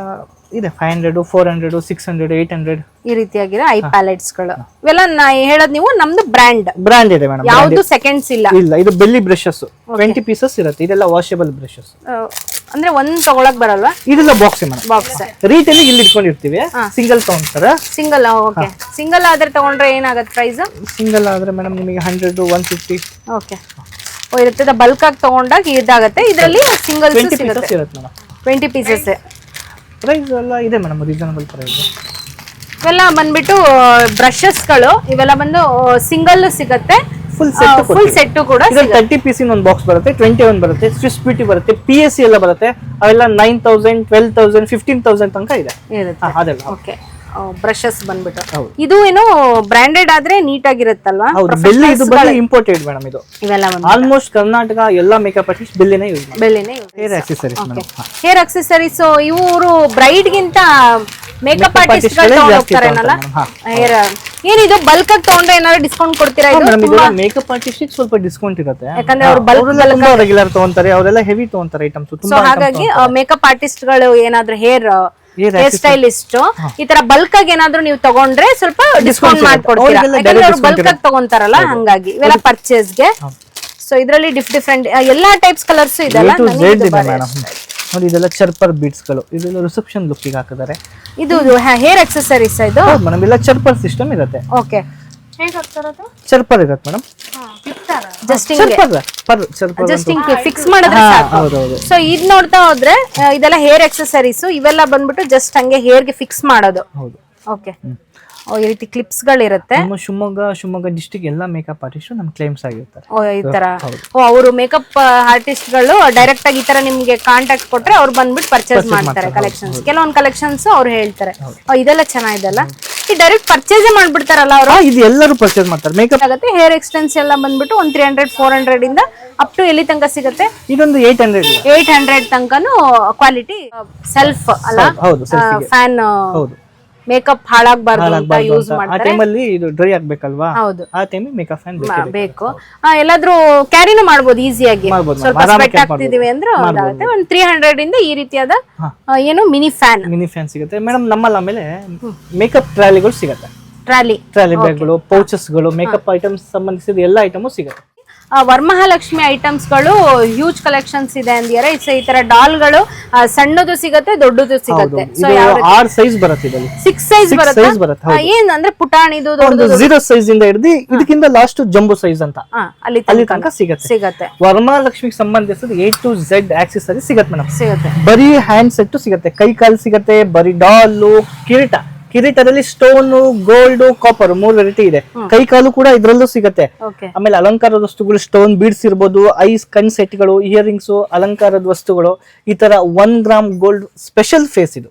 ಇದೆ five hundred four hundred six hundred eight hundred ಈ ರೀತಿಯಾಗಿರೋ ಐ ಪ್ಯಾಲೆಟ್ಸ್ಗಳು. ಇವೆಲ್ಲ ನಾ ಹೇಳೋದ್ ನೀವು ನಮ್ದು ಬ್ರ್ಯಾಂಡ್ ಬ್ರಾಂಡ್ ಇದೆ ಮೇಡಮ್ ಯಾವ್ದು ಸೆಕೆಂಡ್ಸ್ ಇಲ್ಲ. ಇಲ್ಲ ಇದು ಬೆಲ್ಲಿ ಬ್ರಷಸ್ ಟ್ವೆಂಟಿ ಪೀಸಸ್ ಇರುತ್ತೆ ಇದೆಲ್ಲ ವಾಷೇಬಲ್ ಬ್ರಷಸ್ ಅಂದ್ರೆ ಒಂದ್ ತಗೊಳಕ್ ಬರಲ್ವಾ? ಇದೆಲ್ಲ ಬಾಕ್ಸ್ ಮೇಡಮ್. ಬಾಕ್ಸ್ ರೀಟೇಲಿ ಇಲ್ಲಿ ಇಟ್ಕೊಂಡಿರ್ತೀವಿ ಸಿಂಗಲ್ ತಗೊಂತಾರೆ ಸಿಂಗಲ್ ಓಕೆ ಸಿಂಗಲ್ ಆದ್ರೆ ತಗೊಂಡ್ರೆ ಏನಾಗತ್ತೆ ಪ್ರೈಸ್ ಸಿಂಗಲ್ ಆದ್ರೆ ಮೇಡಮ್ ನಿಮಗೆ ಹಂಡ್ರೆಡ್ ಒನ್ ಫಿಫ್ಟಿ ಓಕೆ ಓ ಇರುತ್ತೆ ಬಲ್ಕ್ ಆಗಿ ತಗೊಂಡಾಗ ಇದಾಗುತ್ತೆ. ಇದರಲ್ಲಿ ಸಿಂಗಲ್ ಟ್ವೆಂಟಿ ಸಿಗುತ್ತೆ. ಪೀಸಸ್ ಇರುತ್ತೆ ಮೇಡಮ್. ಟ್ವೆಂಟಿ ಪೀಸಸ್ ಪ್ರೈಸ್ ಎಲ್ಲ ಇದೆ ಮೇಡಮ್ ರೀಸನಬಲ್ ಪ್ರೈಸ್ ಇವೆಲ್ಲ ಬಂದ್ಬಿಟ್ಟು ಬ್ರಷಸ್ಗಳು ಇವೆಲ್ಲ ಬಂದು ಸಿಂಗಲ್ ಸಿಗತ್ತೆ. ಫುಲ್ ಸೆಟ್ ಫುಲ್ ಸೆಟ್ ಕೂಡ ತರ್ಟಿ ಪೀಸ್ ಒಂದು ಬಾಕ್ಸ್ ಬರುತ್ತೆ ಟ್ವೆಂಟಿ ಒನ್ ಬರುತ್ತೆ ಸ್ವಿಸ್ ಬ್ಯೂಟಿ ಬರುತ್ತೆ ಪಿ ಎಸ್ ಸಿ ಎಲ್ಲ ಬರುತ್ತೆ ಅವೆಲ್ಲ nine thousand twelve thousand fifteen thousand ತನಕ ಇದೆ. ಅದೆಲ್ಲ. ಓಕೆ ಬ್ರಷಸ್ ಬಂದ್ಬಿಟ್ಟು. ಇದು ಏನು ಬ್ರಾಂಡೆಡ್ ಆದ್ರೆ ನೀಟ್ ಆಗಿರುತ್ತಲ್ವಾ ಬೆಲ್ಲಿ ಇದು ಬಂದು ಇಂಪೋರ್ಟೆಡ್ ಮೇಡಮ್ ಇದು. ಇವೆಲ್ಲ ಆಲ್ಮೋಸ್ಟ್ ಕರ್ನಾಟಕ ಎಲ್ಲಾ ಮೇಕಪ್ ಆರ್ಟಿಸ್ಟ್ ಬೆಲ್ಲಿನೇ ಯೂಸ್ ಬೆಲೆನೇ ಹೇರ್ ಆಕ್ಸೆಸರೀಸ್ ಹೇರ್ ಆಕ್ಸೆಸರೀಸ್ ಇವರು ಬ್ರೈಡ್ ಗಿಂತ ಮೇಕಪ್ ಆರ್ಟಿಸ್ಟ್ ಹೋಗ್ತಾರೇನಲ್ಲ. ಹೇರ್ ಏನಿದು ಬಲ್ಕ್ ಆಗಿ ತಗೊಂಡ್ರೆ ಏನಾದ್ರು ಡಿಸ್ಕೌಂಟ್ ಕೊಡ್ತೀರಾ ಇದು? ಮೇಕಪ್ ಆರ್ಟಿಸ್ಟ್ ಸ್ವಲ್ಪ ಡಿಸ್ಕೌಂಟ್ ಇರುತ್ತೆ. ಯಾಕಂದ್ರೆ ಅವ್ರು ಬಲ್ಕ್ ತುಂಬಾ ರೆಗ್ಯುಲರ್ ತಗೊಂತಾರೆ ಅವರೆಲ್ಲ ಹೆವಿ ತಗೊಂತಾರೆ ಐಟಮ್ಸ್ ತುಂಬಾ ಹಾಗಾಗಿ ಮೇಕಪ್ ಆರ್ಟಿಸ್ಟ್ಗಳು ಏನಾದ್ರು ಹೇರ್ ಹೇರ್ ಸ್ಟೈಲಿಸ್ಟ್ ಈ ತರ ಬಲ್ಕ್ ಆಗಿ ಏನಾದ್ರು ನೀವು ತಗೊಂಡ್ರೆ ಸ್ವಲ್ಪ ಡಿಸ್ಕೌಂಟ್ ಮಾಡ್ಕೊಡ್ತೀರಾ. ಅವ್ರಿಗೆಲ್ಲ ಯಾಕಂದ್ರೆ ಅವ್ರು ಬಲ್ಕ್ ಆಗಿ ತಗೊಂತಾರಲ್ಲ ಹಂಗಾಗಿ. ಇವೆಲ್ಲ ಪರ್ಚೇಸ್ಗೆ. ಸೊ ಇದರಲ್ಲಿ ಡಿಫ್ ಡಿಫ್ರೆಂಟ್ ಎಲ್ಲಾ ಟೈಪ್ಸ್ ಕಲರ್ಸ್ ಇದೆಲ್ಲ ನೋಡಿ ಇದೆಲ್ಲ ಚರ್ಪರ್ ಬೀಡ್ಸ್ಗಳು. ಇದೆಲ್ಲ ರಿಸೆಪ್ಷನ್ ಲುಕ್ಗೆ ಹಾಕಿದ್ದಾರೆ. ಇದು ಹೇರ್ ಅಕ್ಸೆಸರೀಸ್ ಇದು? ಮೇಡಮ್ ಇಲ್ಲ ಚರ್ಪರ್ ಸಿಸ್ಟಮ್ ಇರುತ್ತೆ. ಓಕೆ ಚರ್ಪರ್ ಇರುತ್ತೆ ಮೇಡಮ್ ಜಸ್ಟ್ ಹಿಂಗೆ ಜಸ್ಟ್ ಫಿಕ್ಸ್ ಮಾಡಿದ್ರೆ ಸಾಕು. ಸೊ ಇದ್ ನೋಡ್ತಾ ಹೋದ್ರೆ ಇದೆಲ್ಲ ಹೇರ್ ಎಕ್ಸಸರೀಸ್ ಇವೆಲ್ಲ ಬಂದ್ಬಿಟ್ಟು ಜಸ್ಟ್ ಹಂಗೆ ಹೇರ್ಗೆ ಫಿಕ್ಸ್ ಮಾಡೋದು. ಓಕೆ ಈ ರೀತಿ ಕ್ಲಿಪ್ಸ್ ಗಳಿರುತ್ತೆ ನಮ್ಮ ಶಿವಮೊಗ್ಗ ಶಿವಮೊಗ್ಗ ಡಿಸ್ಟಿಕ್ ಎಲ್ಲ ಮೇಕಪ್ ಆರ್ಟಿಸ್ಟ್ ನಮ್ ಕ್ಲೈಮ್ಸ್ ಆಗಿರ್ತಾರೆ. ಓ ಈ ತರ. ಓ ಅವರು ಮೇಕಪ್ ಆರ್ಟಿಸ್ಟ್ಗಳು ಡೈರೆಕ್ಟ್ ಆಗಿ ಈ ತರ ನಿಮ್ಗೆ ಕಾಂಟ್ಯಾಕ್ಟ್ ಕೊಟ್ರೆ ಅವ್ರು ಬಂದ್ಬಿಟ್ಟು ಪರ್ಚೇಸ್ ಮಾಡ್ತಾರೆ ಕಲೆಕ್ಷನ್ಸ್ ಕೆಲವೊಂದು ಕಲೆಕ್ಷನ್ಸ್ ಅವ್ರು ಹೇಳ್ತಾರೆ. ಓ ಇದೆಲ್ಲ ಚೆನ್ನಾಗಿದೆಲ್ಲ ಈ ಡೈರೆಕ್ಟ್ ಪರ್ಚೇಸ್ ಮಾಡ್ಬಿಡ್ತಾರಲ್ಲ ಅವರು? ಇದು ಎಲ್ಲರೂ ಪರ್ಚೇಸ್ ಮಾಡ್ತಾರೆ. ಮೇಕಪ್ ಆಗುತ್ತೆ ಹೇರ್ ಎಕ್ಸ್ಟೆನ್ಸ್ ಎಲ್ಲ ಬಂದ್ಬಿಟ್ಟು ಒಂದ್ ತ್ರೀ ಹಂಡ್ರೆಡ್ ಫೋರ್ ಹಂಡ್ರೆಡ್ ಇಂದ ಅಪ್ ಟು ಎಲ್ಲಿ ತನಕ ಸಿಗುತ್ತೆ? ಇದೊಂದು ಏಟ್ ಹಂಡ್ರೆಡ್ ಏಟ್ ಹಂಡ್ರೆಡ್ ತನಕನು ಕ್ವಾಲಿಟಿ ಸೆಲ್ಫ್ ಅಲ್ಲ. ಫ್ಯಾನ್ ಹೌದು. ಮೇಕಪ್ ಹಾಳಾಗಬಾರ್ದು ಅಂತ ಯೂಸ್. ಆ ಮಾಡ್ತಾರೆ. ಟೈಮಲ್ಲಿ ಇದು ಡ್ರೈ ಆಗ್ಬೇಕಲ್ವಾ? ಹೌದು. ಆ ಟೈಮ್ ಮೇಕಪ್ ಫ್ಯಾನ್ ಬೇಕು. ಆ, ಎಲ್ಲಾದ್ರೂ ಕ್ಯಾರಿನೂ ಮಾಡ್ಬೋದು ಈಸಿಯಾಗಿ ಮಾಡ್ಬೋದು ಸ್ವಲ್ಪ. ಆರಾಮಾಗಿ ಸ್ವೆಟ್ carry ಆಗ್ತಿದೀವಿ ಅಂದ್ರೆ ಒಂದಾಗುತ್ತೆ ಒಂದ್ ತ್ರೀ ಹಂಡ್ರೆಡ್ ಇಂದ ಈ ರೀತಿಯಾದ ಆ, ಏನು ಮಿನಿ ಫ್ಯಾನ್ ಮಿನಿ ಫ್ಯಾನ್ ಸಿಗುತ್ತೆ. ಮೇಡಮ್ ನಮ್ಮಲ್ಲಿ ಆಮೇಲೆ ಮೇಕಪ್ ಟ್ರಾಲಿಗಳು ಸಿಗುತ್ತೆ. ಟ್ರಾಲಿ ಟ್ರಾಲಿ ಬ್ಯಾಗ್ಗಳು ಪೌಚಸ್ಗಳು ಮೇಕಪ್ ಐಟಮ್ಸ್ ಸಂಬಂಧಿಸಿದ ಎಲ್ಲ ಐಟಮು ಸಿಗುತ್ತೆ. ವರಮಹಾಲಕ್ಷ್ಮಿ ಐಟಮ್ಸ್ಗಳು ಹ್ಯೂಜ್ ಕಲೆಕ್ಷನ್ಸ್ ಇದೆ ಅಂದಿದ್ದಾರೆ. ಈ ತರ ಡಾಲ್ಗಳು ಸಣ್ಣದು ಸಿಗತ್ತೆ ದೊಡ್ಡದು ಸಿಗತ್ತೆ. ಆರ್ ಸೈಜ್ ಬರುತ್ತೆ ಸಿಕ್ಸ್ ಸೈಜ್ ಬರುತ್ತೆ? ಏನ್ ಅಂದ್ರೆ ಪುಟಾಣಿದು ಜೀರೋ ಸೈಜ್ ಇಂದ ಹಿಡಿದು ಇದಕ್ಕಿಂತ ಲಾಸ್ಟ್ ಜಂಬೋ ಸೈಜ್ ಅಂತ. ಅಲ್ಲಿ ತನಕ ಸಿಗತ್ತೆ. ಸಿಗತ್ತೆ. ವರಮಹಾಲಕ್ಷ್ಮಿಗೆ ಸಂಬಂಧಿಸಿದ ಎ ಟು ಝೆಡ್ ಆಕ್ಸೆಸರಿ ಸಿಗತ್ತೆ ಮೇಡಮ್. ಸಿಗುತ್ತೆ. ಬರೀ ಹ್ಯಾಂಡ್ ಸೆಟ್ ಸಿಗುತ್ತೆ ಕೈ ಕಾಲು ಸಿಗತ್ತೆ ಬರೀ ಡಾಲು ಕಿರೀಟ. ಕಿರೀಟದಲ್ಲಿ ಸ್ಟೋನ್ ಗೋಲ್ಡ್ ಕಾಪರ್ ಮೂರ್ ವೆರೈಟಿ ಇದೆ. ಕೈ ಕಾಲು ಕೂಡ ಇದ್ರಲ್ಲೂ ಸಿಗತ್ತೆ. ಆಮೇಲೆ ಅಲಂಕಾರದ ವಸ್ತುಗಳು ಸ್ಟೋನ್ ಬೀಡ್ಸ್ ಇರ್ಬೋದು ಐಸ್ ಕಣ್ ಸೆಟ್ಗಳು ಇಯರಿಂಗ್ಸ್ ಅಲಂಕಾರದ ವಸ್ತುಗಳು. ಈ ತರ one gram gold special face ಇದು.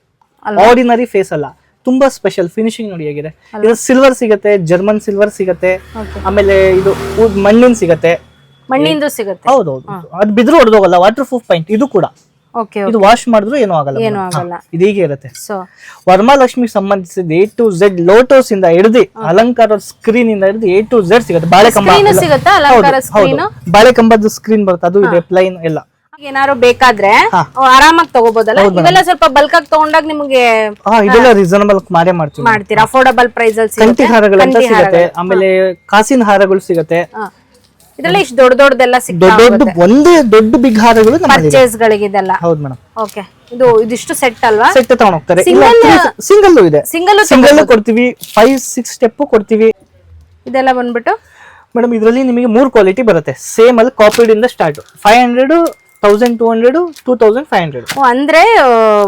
ಆರ್ಡಿನರಿ ಫೇಸ್ ಅಲ್ಲ. ತುಂಬಾ ಸ್ಪೆಷಲ್ ಫಿನಿಶಿಂಗ್ ನೋಡಿ ಆಗಿದೆ ಇದು ಸಿಲ್ವರ್ ಸಿಗತ್ತೆ ಜರ್ಮನ್ ಸಿಲ್ವರ್ ಸಿಗತ್ತೆ. ಆಮೇಲೆ ಇದು ಮಣ್ಣಿನ ಸಿಗತ್ತೆ. ಮಣ್ಣಿಂದು ಸಿಗುತ್ತೆ. ಹೌದೌದು. ಅದು ಬಿದ್ರು ಹೊಡೆದೋಗಲ್ಲ ವಾಟರ್ ಪ್ರೂಫ್ ಪಾಯಿಂಟ್ ಇದು ಕೂಡ. ಇದು ವಾಶ್ ಮಾಡಿದ್ರು ಏನೂ ಆಗಲ್ಲ ಏನು ಆಗಲ್ಲ. ಇದು ಹೀಗೆ ಇರುತ್ತೆ. ಸೊ ಲಕ್ಷ್ಮಿ ಸಂಬಂಧಿಸಿದ ಎ ಟು ಝೆಡ್ ಲೋಟೋಸ್ ಇಂದ ಹಿಡಿದು ಅಲಂಕಾರ ಸ್ಕ್ರೀನ್ ಇಂದ ಹಿಡಿದು ಎ ಟು ಝೆಡ್ ಸಿಗುತ್ತೆ. ಬಾಳೆಕಂಬ ಸಿಗತ್ತಾ? ಬಾಳೆಕಂಬದ ಸ್ಕ್ರೀನ್ ಬರುತ್ತೆ. ಅದು ಇದೆ ಪ್ಲೈನ್ ಎಲ್ಲ. ಏನಾದ್ರು ಬೇಕಾದ್ರೆ. ಆರಾಮಾಗಿ ತಗೋಬಹುದಲ್ಲ ಇವೆಲ್ಲ ಸ್ವಲ್ಪ ಬಲ್ಕ್ ಆಗಿ ತಗೊಂಡಾಗ ನಿಮಗೆ ಇದೆಲ್ಲ ರೀಸನಬಲ್ ಮಾಡೇ ಮಾಡ್ತೀವಿ. ಮಾಡ್ತೀರಾ? ಅಫೋರ್ಡಬಲ್ ಪ್ರೈಸ್ ಅಲ್ಲಿ ಕಂಠಿ ಸಿಗುತ್ತೆ. ಹಾರಗಳು. ಕಂಠಿ ಆಮೇಲೆ ಕಾಸಿನ ಹಾರಗಳು ಸಿಗತ್ತೆ. ಇದೆಲ್ಲ ಇಷ್ಟು ದೊಡ್ಡ ದೊಡ್ಡದೆಲ್ಲ ದೊಡ್ಡ ದೊಡ್ಡ ಒಂದೇ ದೊಡ್ಡ ಬಿಗ್ ಹಾರಗಳು ನಮ್ಮಲ್ಲಿ ಪರ್ಚೇಸ್ ಗಳಿಗೆ ಇದೆಲ್ಲ. ಹೌದು ಮೇಡಮ್. ಓಕೆ ಇದು ಇದಿಷ್ಟು ಸೆಟ್ ಅಲ್ವಾ? ಸೆಟ್ ತಗೊಂಡ್ ಹೋಗ್ತಾರೆ. ಸಿಂಗಲ್ ಇದೆ. ಸಿಂಗಲ್ ಸಿಂಗಲ್ ಕೊಡ್ತೀವಿ ಫೈವ್ ಸಿಕ್ಸ್ ಸ್ಟೆಪ್ ಕೊಡ್ತೀವಿ. ಇದೆಲ್ಲ ಬಂದ್ಬಿಟ್ಟು? ಮೇಡಮ್ ಇದರಲ್ಲಿ ನಿಮಗೆ ಮೂರು ಕ್ವಾಲಿಟಿ ಬರುತ್ತೆ. ಸೇಮ್ ಅಲ್ಲಿ ಕಾಪಿಡ್ ಇಂದ start five hundred thousand two hundred two thousand five hundred ಓ, ಅಂದ್ರೆ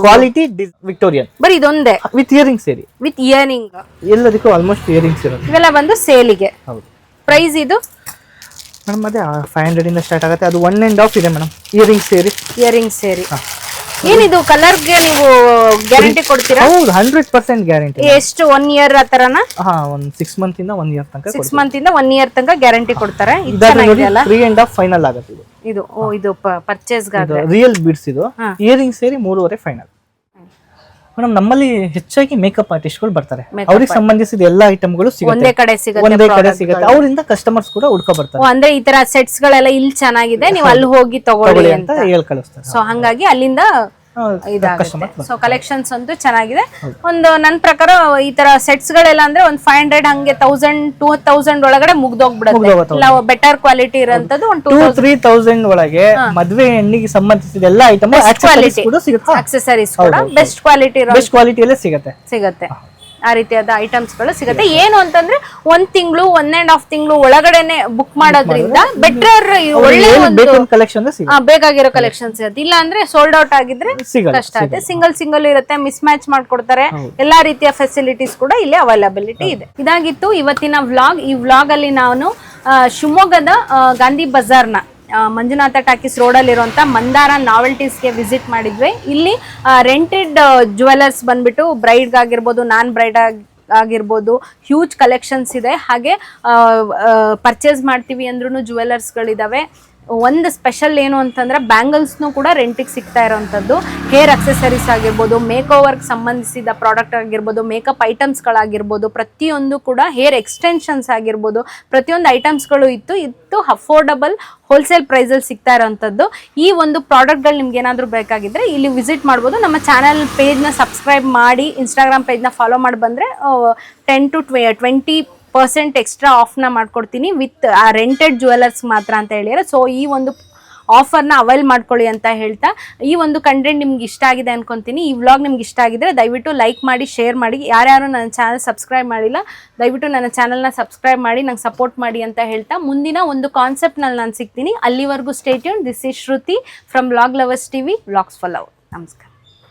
ಕ್ವಾಲಿಟಿ ವಿಕ್ಟೋರಿಯನ್ ಬರೀ ಇದೊಂದೇ? ವಿತ್ ಇಯರಿಂಗ್ ಸೇರಿ. ವಿತ್ ಇಯರಿಂಗ್ ಎಲ್ಲದಕ್ಕೂ ಆಲ್ಮೋಸ್ಟ್ ಇಯರಿಂಗ್ಸ್ ಇರುತ್ತೆ. ಇವೆಲ್ಲ ಬಂದು ಸೇಲಿಗೆ ಹೌದು. ಪ್ರೈಸ್ ಇದು? ಮೇಡಮ್ ಅದೇ ಫೈವ್ ಹಂಡ್ರೆಡ್ ಇಂದ ಸ್ಟಾರ್ಟ್ ಆಗುತ್ತೆ. ಅದು ಒನ್ ಅಂಡ್ ಆಫ್ ಇದೆ ಮೇಡಮ್. ಇಯರಿಂಗ್ ಸೇರಿ. ಇಯರಿಂಗ್ ಸೇರಿ. ಏನಿದು ಕಲರ್ಗೆ ನೀವು ಗ್ಯಾರಂಟಿ ಕೊಡ್ತೀರಾ? ಹೌದು ಹಂಡ್ರೆಡ್ ಪರ್ಸೆಂಟ್ ಗ್ಯಾರಂಟಿ ಎಷ್ಟು ಒನ್ ಇಯರ್ ಆ ತರನ? ಹಾ ಒಂದು ಸಿಕ್ಸ್ ಮಂತ್ ಇಂದ ಒನ್ ಇಯರ್ ತನಕ ಸಿಕ್ಸ್ ಮಂತ್ ಇಂದ ಒನ್ ಇಯರ್ ತನಕ ಗ್ಯಾರಂಟಿ ಕೊಡ್ತಾರೆ. ಇದು ಇದಾದ್ರೆ ನೋಡಿ ಚೆನ್ನಾಗಿದೆಯಲ್ಲ? ತ್ರೀ ಅಂಡ್ ಆಫ್ ಫೈನಲ್ ಆಗುತ್ತೆ ಇದು. ಇದು ಓ ಇದು ಪರ್ಚೇಸ್ ಇದು ರಿಯಲ್ ಬೀಡ್ಸ್ ಇದು. ಹಾ. ಇಯರಿಂಗ್ ಸೇರಿ ಮೂರುವರೆ ಫೈನಲ್ ಮೇಡಮ್ ನಮ್ಮಲ್ಲಿ ಹೆಚ್ಚಾಗಿ ಮೇಕಪ್ ಆರ್ಟಿಸ್ಟ್ಗಳು ಬರ್ತಾರೆ. ಅವ್ರಿಗೆ ಸಂಬಂಧಿಸಿದ ಎಲ್ಲ ಐಟಮ್ಗಳು ಸಿಗುತ್ತೆ. ಒಂದೇ ಕಡೆ ಸಿಗುತ್ತೆ ಒಂದೇ ಕಡೆ ಸಿಗುತ್ತೆ. ಅವರಿಂದ ಕಸ್ಟಮರ್ಸ್ ಕೂಡ ಹುಡ್ಕೊ ಬರ್ತಾರೆ. ಅಂದ್ರೆ ಈ ತರ ಸೆಟ್ಸ್ ಗಳೆಲ್ಲ ಇಲ್ಲಿ ಚೆನ್ನಾಗಿದೆ ನೀವು ಅಲ್ಲಿ ಹೋಗಿ ತಗೊಳ್ಳಿ ಅಂತ ಹೇಳ್ ಕಳಿಸ್ತಾರೆ ಸೊ ಹಂಗಾಗಿ ಅಲ್ಲಿಂದ ಇದಾಗುತ್ತೆ. ಸೊ ಕಲೆಕ್ಷನ್ಸ್ ಅಂತೂ ಚೆನ್ನಾಗಿದೆ. ಒಂದು ನನ್ನ ಪ್ರಕಾರ ಈ ತರ ಸೆಟ್ಸ್ ಗಳೆಲ್ಲ ಅಂದ್ರೆ ಒಂದು ಫೈವ್ ಹಂಡ್ರೆಡ್ ಹಂಗೆ ತೌಸಂಡ್ ಟೂ ತೌಸಂಡ್ ಒಳಗಡೆ ಮುಗ್ದೋಗ್ಬಿಡುತ್ತೆ. ಬೆಟರ್ ಕ್ವಾಲಿಟಿ ಇರೋಂಥದ್ದು ಒಂದು ಟೂ ತ್ರೀ ತೌಸಂಡ್ ಒಳಗೆ ಮದ್ವೆ ಹೆಣ್ಣಿಗೆ ಸಂಬಂಧಿಸಿದ ಎಲ್ಲ ಐಟಮ್ ಕ್ವಾಲಿಟಿ ಅಕ್ಸೆಸರೀಸ್ ಕೂಡ ಬೆಸ್ಟ್ ಕ್ವಾಲಿಟಿ ಬೆಸ್ಟ್ ಕ್ವಾಲಿಟಿಯಲ್ಲೇ ಸಿಗುತ್ತೆ. ಸಿಗತ್ತೆ. ಆ ರೀತಿಯಾದ ಐಟಮ್ಸ್ಗಳು ಸಿಗುತ್ತೆ. ಏನು ಅಂತಂದ್ರೆ ಒಂದ್ ತಿಂಗಳು ಒನ್ ಅಂಡ್ ಹಾಫ್ ತಿಂಗಳು ಒಳಗಡೆನೆ ಬುಕ್ ಮಾಡೋದ್ರಿಂದ ಬೆಟರ್ ಒಳ್ಳೆ ಏನ್ ಒಂದು ಬೇಕು ಕಲೆಕ್ಷನ್ ಸಿಗುತ್ತೆ. ಬೇಕಾಗಿರೋ ಇಲ್ಲ ಅಂದ್ರೆ ಸೋಲ್ಡ್ ಔಟ್ ಆಗಿದ್ರೆ ಕಷ್ಟ ಆಗುತ್ತೆ. ಸಿಂಗಲ್ ಸಿಂಗಲ್ ಇರುತ್ತೆ ಮಿಸ್ ಮ್ಯಾಚ್ ಮಾಡ್ಕೊಡ್ತಾರೆ ಎಲ್ಲಾ ರೀತಿಯ ಫೆಸಿಲಿಟೀಸ್ ಕೂಡ ಇಲ್ಲಿ ಅವೈಲಬಿಲಿಟಿ ಇದೆ. ಇದಾಗಿತ್ತು ಇವತ್ತಿನ ವ್ಲಾಗ್ ಈ ವ್ಲಾಗ್ ಅಲ್ಲಿ ನಾನು ಶಿವಮೊಗ್ಗದ ಗಾಂಧಿ ಬಜಾರ್ನ ಮಂಜುನಾಥ ಟಾಕೀಸ್ ರೋಡಲ್ಲಿರುವಂಥ ಮಂದಾರ ನಾವೆಲ್ಟೀಸ್ಗೆ ವಿಸಿಟ್ ಮಾಡಿದ್ವಿ. ಇಲ್ಲಿ ರೆಂಟೆಡ್ ಜುವೆಲರ್ಸ್ ಬಂದ್ಬಿಟ್ಟು ಬ್ರೈಡ್ಗಾಗಿರ್ಬೋದು ನಾನ್ ಬ್ರೈಡ್ ಆಗಿರ್ಬೋದು ಹ್ಯೂಜ್ ಕಲೆಕ್ಷನ್ಸ್ ಇದೆ. ಹಾಗೆ ಪರ್ಚೇಸ್ ಮಾಡ್ತೀವಿ ಅಂದ್ರೂ ಜುವೆಲರ್ಸ್ಗಳಿದಾವೆ ಒಂದು ಸ್ಪೆಷಲ್ ಏನು ಅಂತಂದ್ರೆ ಬ್ಯಾಂಗಲ್ಸ್ನು ಕೂಡ ರೆಂಟಿಗೆ ಸಿಗ್ತಾ ಇರೋವಂಥದ್ದು ಹೇರ್ ಅಕ್ಸೆಸರೀಸ್ ಆಗಿರ್ಬೋದು ಮೇಕ್ ಓವರ್ಗೆ ಸಂಬಂಧಿಸಿದ ಪ್ರಾಡಕ್ಟ್ ಆಗಿರ್ಬೋದು ಮೇಕಪ್ ಐಟಮ್ಸ್ಗಳಾಗಿರ್ಬೋದು ಪ್ರತಿಯೊಂದು ಕೂಡ ಹೇರ್ ಎಕ್ಸ್ಟೆನ್ಷನ್ಸ್ ಆಗಿರ್ಬೋದು, ಪ್ರತಿಯೊಂದು ಐಟಮ್ಸ್ಗಳು ಇತ್ತು. ಇತ್ತು ಅಫೋರ್ಡಬಲ್ ಹೋಲ್ಸೇಲ್ ಪ್ರೈಸಲ್ಲಿ ಸಿಗ್ತಾ ಇರೋವಂಥದ್ದು ಈ ಒಂದು ಪ್ರಾಡಕ್ಟ್ಗಳು ನಿಮ್ಗೆ ಏನಾದರೂ ಬೇಕಾಗಿದ್ರೆ ಇಲ್ಲಿ ವಿಸಿಟ್ ಮಾಡ್ಬೋದು. ನಮ್ಮ ಚಾನಲ್ ಪೇಜ್ನ ಸಬ್ಸ್ಕ್ರೈಬ್ ಮಾಡಿ ಇನ್ಸ್ಟಾಗ್ರಾಮ್ ಪೇಜ್ನ ಫಾಲೋ ಮಾಡಿ ಬಂದರೆ ten to twe twenty percent extra ಆಫ್ನ ಮಾಡ್ಕೊಡ್ತೀನಿ ವಿತ್ ಆ ರೆಂಟೆಡ್ ಜುವೆಲರ್ಸ್ ಮಾತ್ರ ಅಂತ ಹೇಳಿದ್ರೆ. ಸೊ ಈ ಒಂದು ಆಫರ್ನ ಅವೈಲ್ ಮಾಡ್ಕೊಳ್ಳಿ ಅಂತ ಹೇಳ್ತಾ, ಈ ಒಂದು ಕಂಟೆಂಟ್ ನಿಮ್ಗೆ ಇಷ್ಟ ಆಗಿದೆ ಅನ್ಕೊಂತೀನಿ. ಈ ವ್ಲಾಗ್ ನಿಮ್ಗೆ ಇಷ್ಟ ಆಗಿದ್ರೆ ದಯವಿಟ್ಟು ಲೈಕ್ ಮಾಡಿ ಶೇರ್ ಮಾಡಿ. ಯಾರ್ಯಾರು ನನ್ನ ಚಾನಲ್ ಸಬ್ಸ್ಕ್ರೈಬ್ ಮಾಡಿಲ್ಲ, ದಯವಿಟ್ಟು ನನ್ನ ಚಾನಲ್ನ ಸಬ್ಸ್ಕ್ರೈಬ್ ಮಾಡಿ, ನಂಗೆ ಸಪೋರ್ಟ್ ಮಾಡಿ ಅಂತ ಹೇಳ್ತಾ, ಮುಂದಿನ ಒಂದು ಕಾನ್ಸೆಪ್ಟ್ನಲ್ಲಿ ನಾನು ಸಿಗ್ತೀನಿ. ಅಲ್ಲಿವರೆಗೂ stay tuned this is Shruti from vlog lovers TV vlogs follow ನಮಸ್ಕಾರ.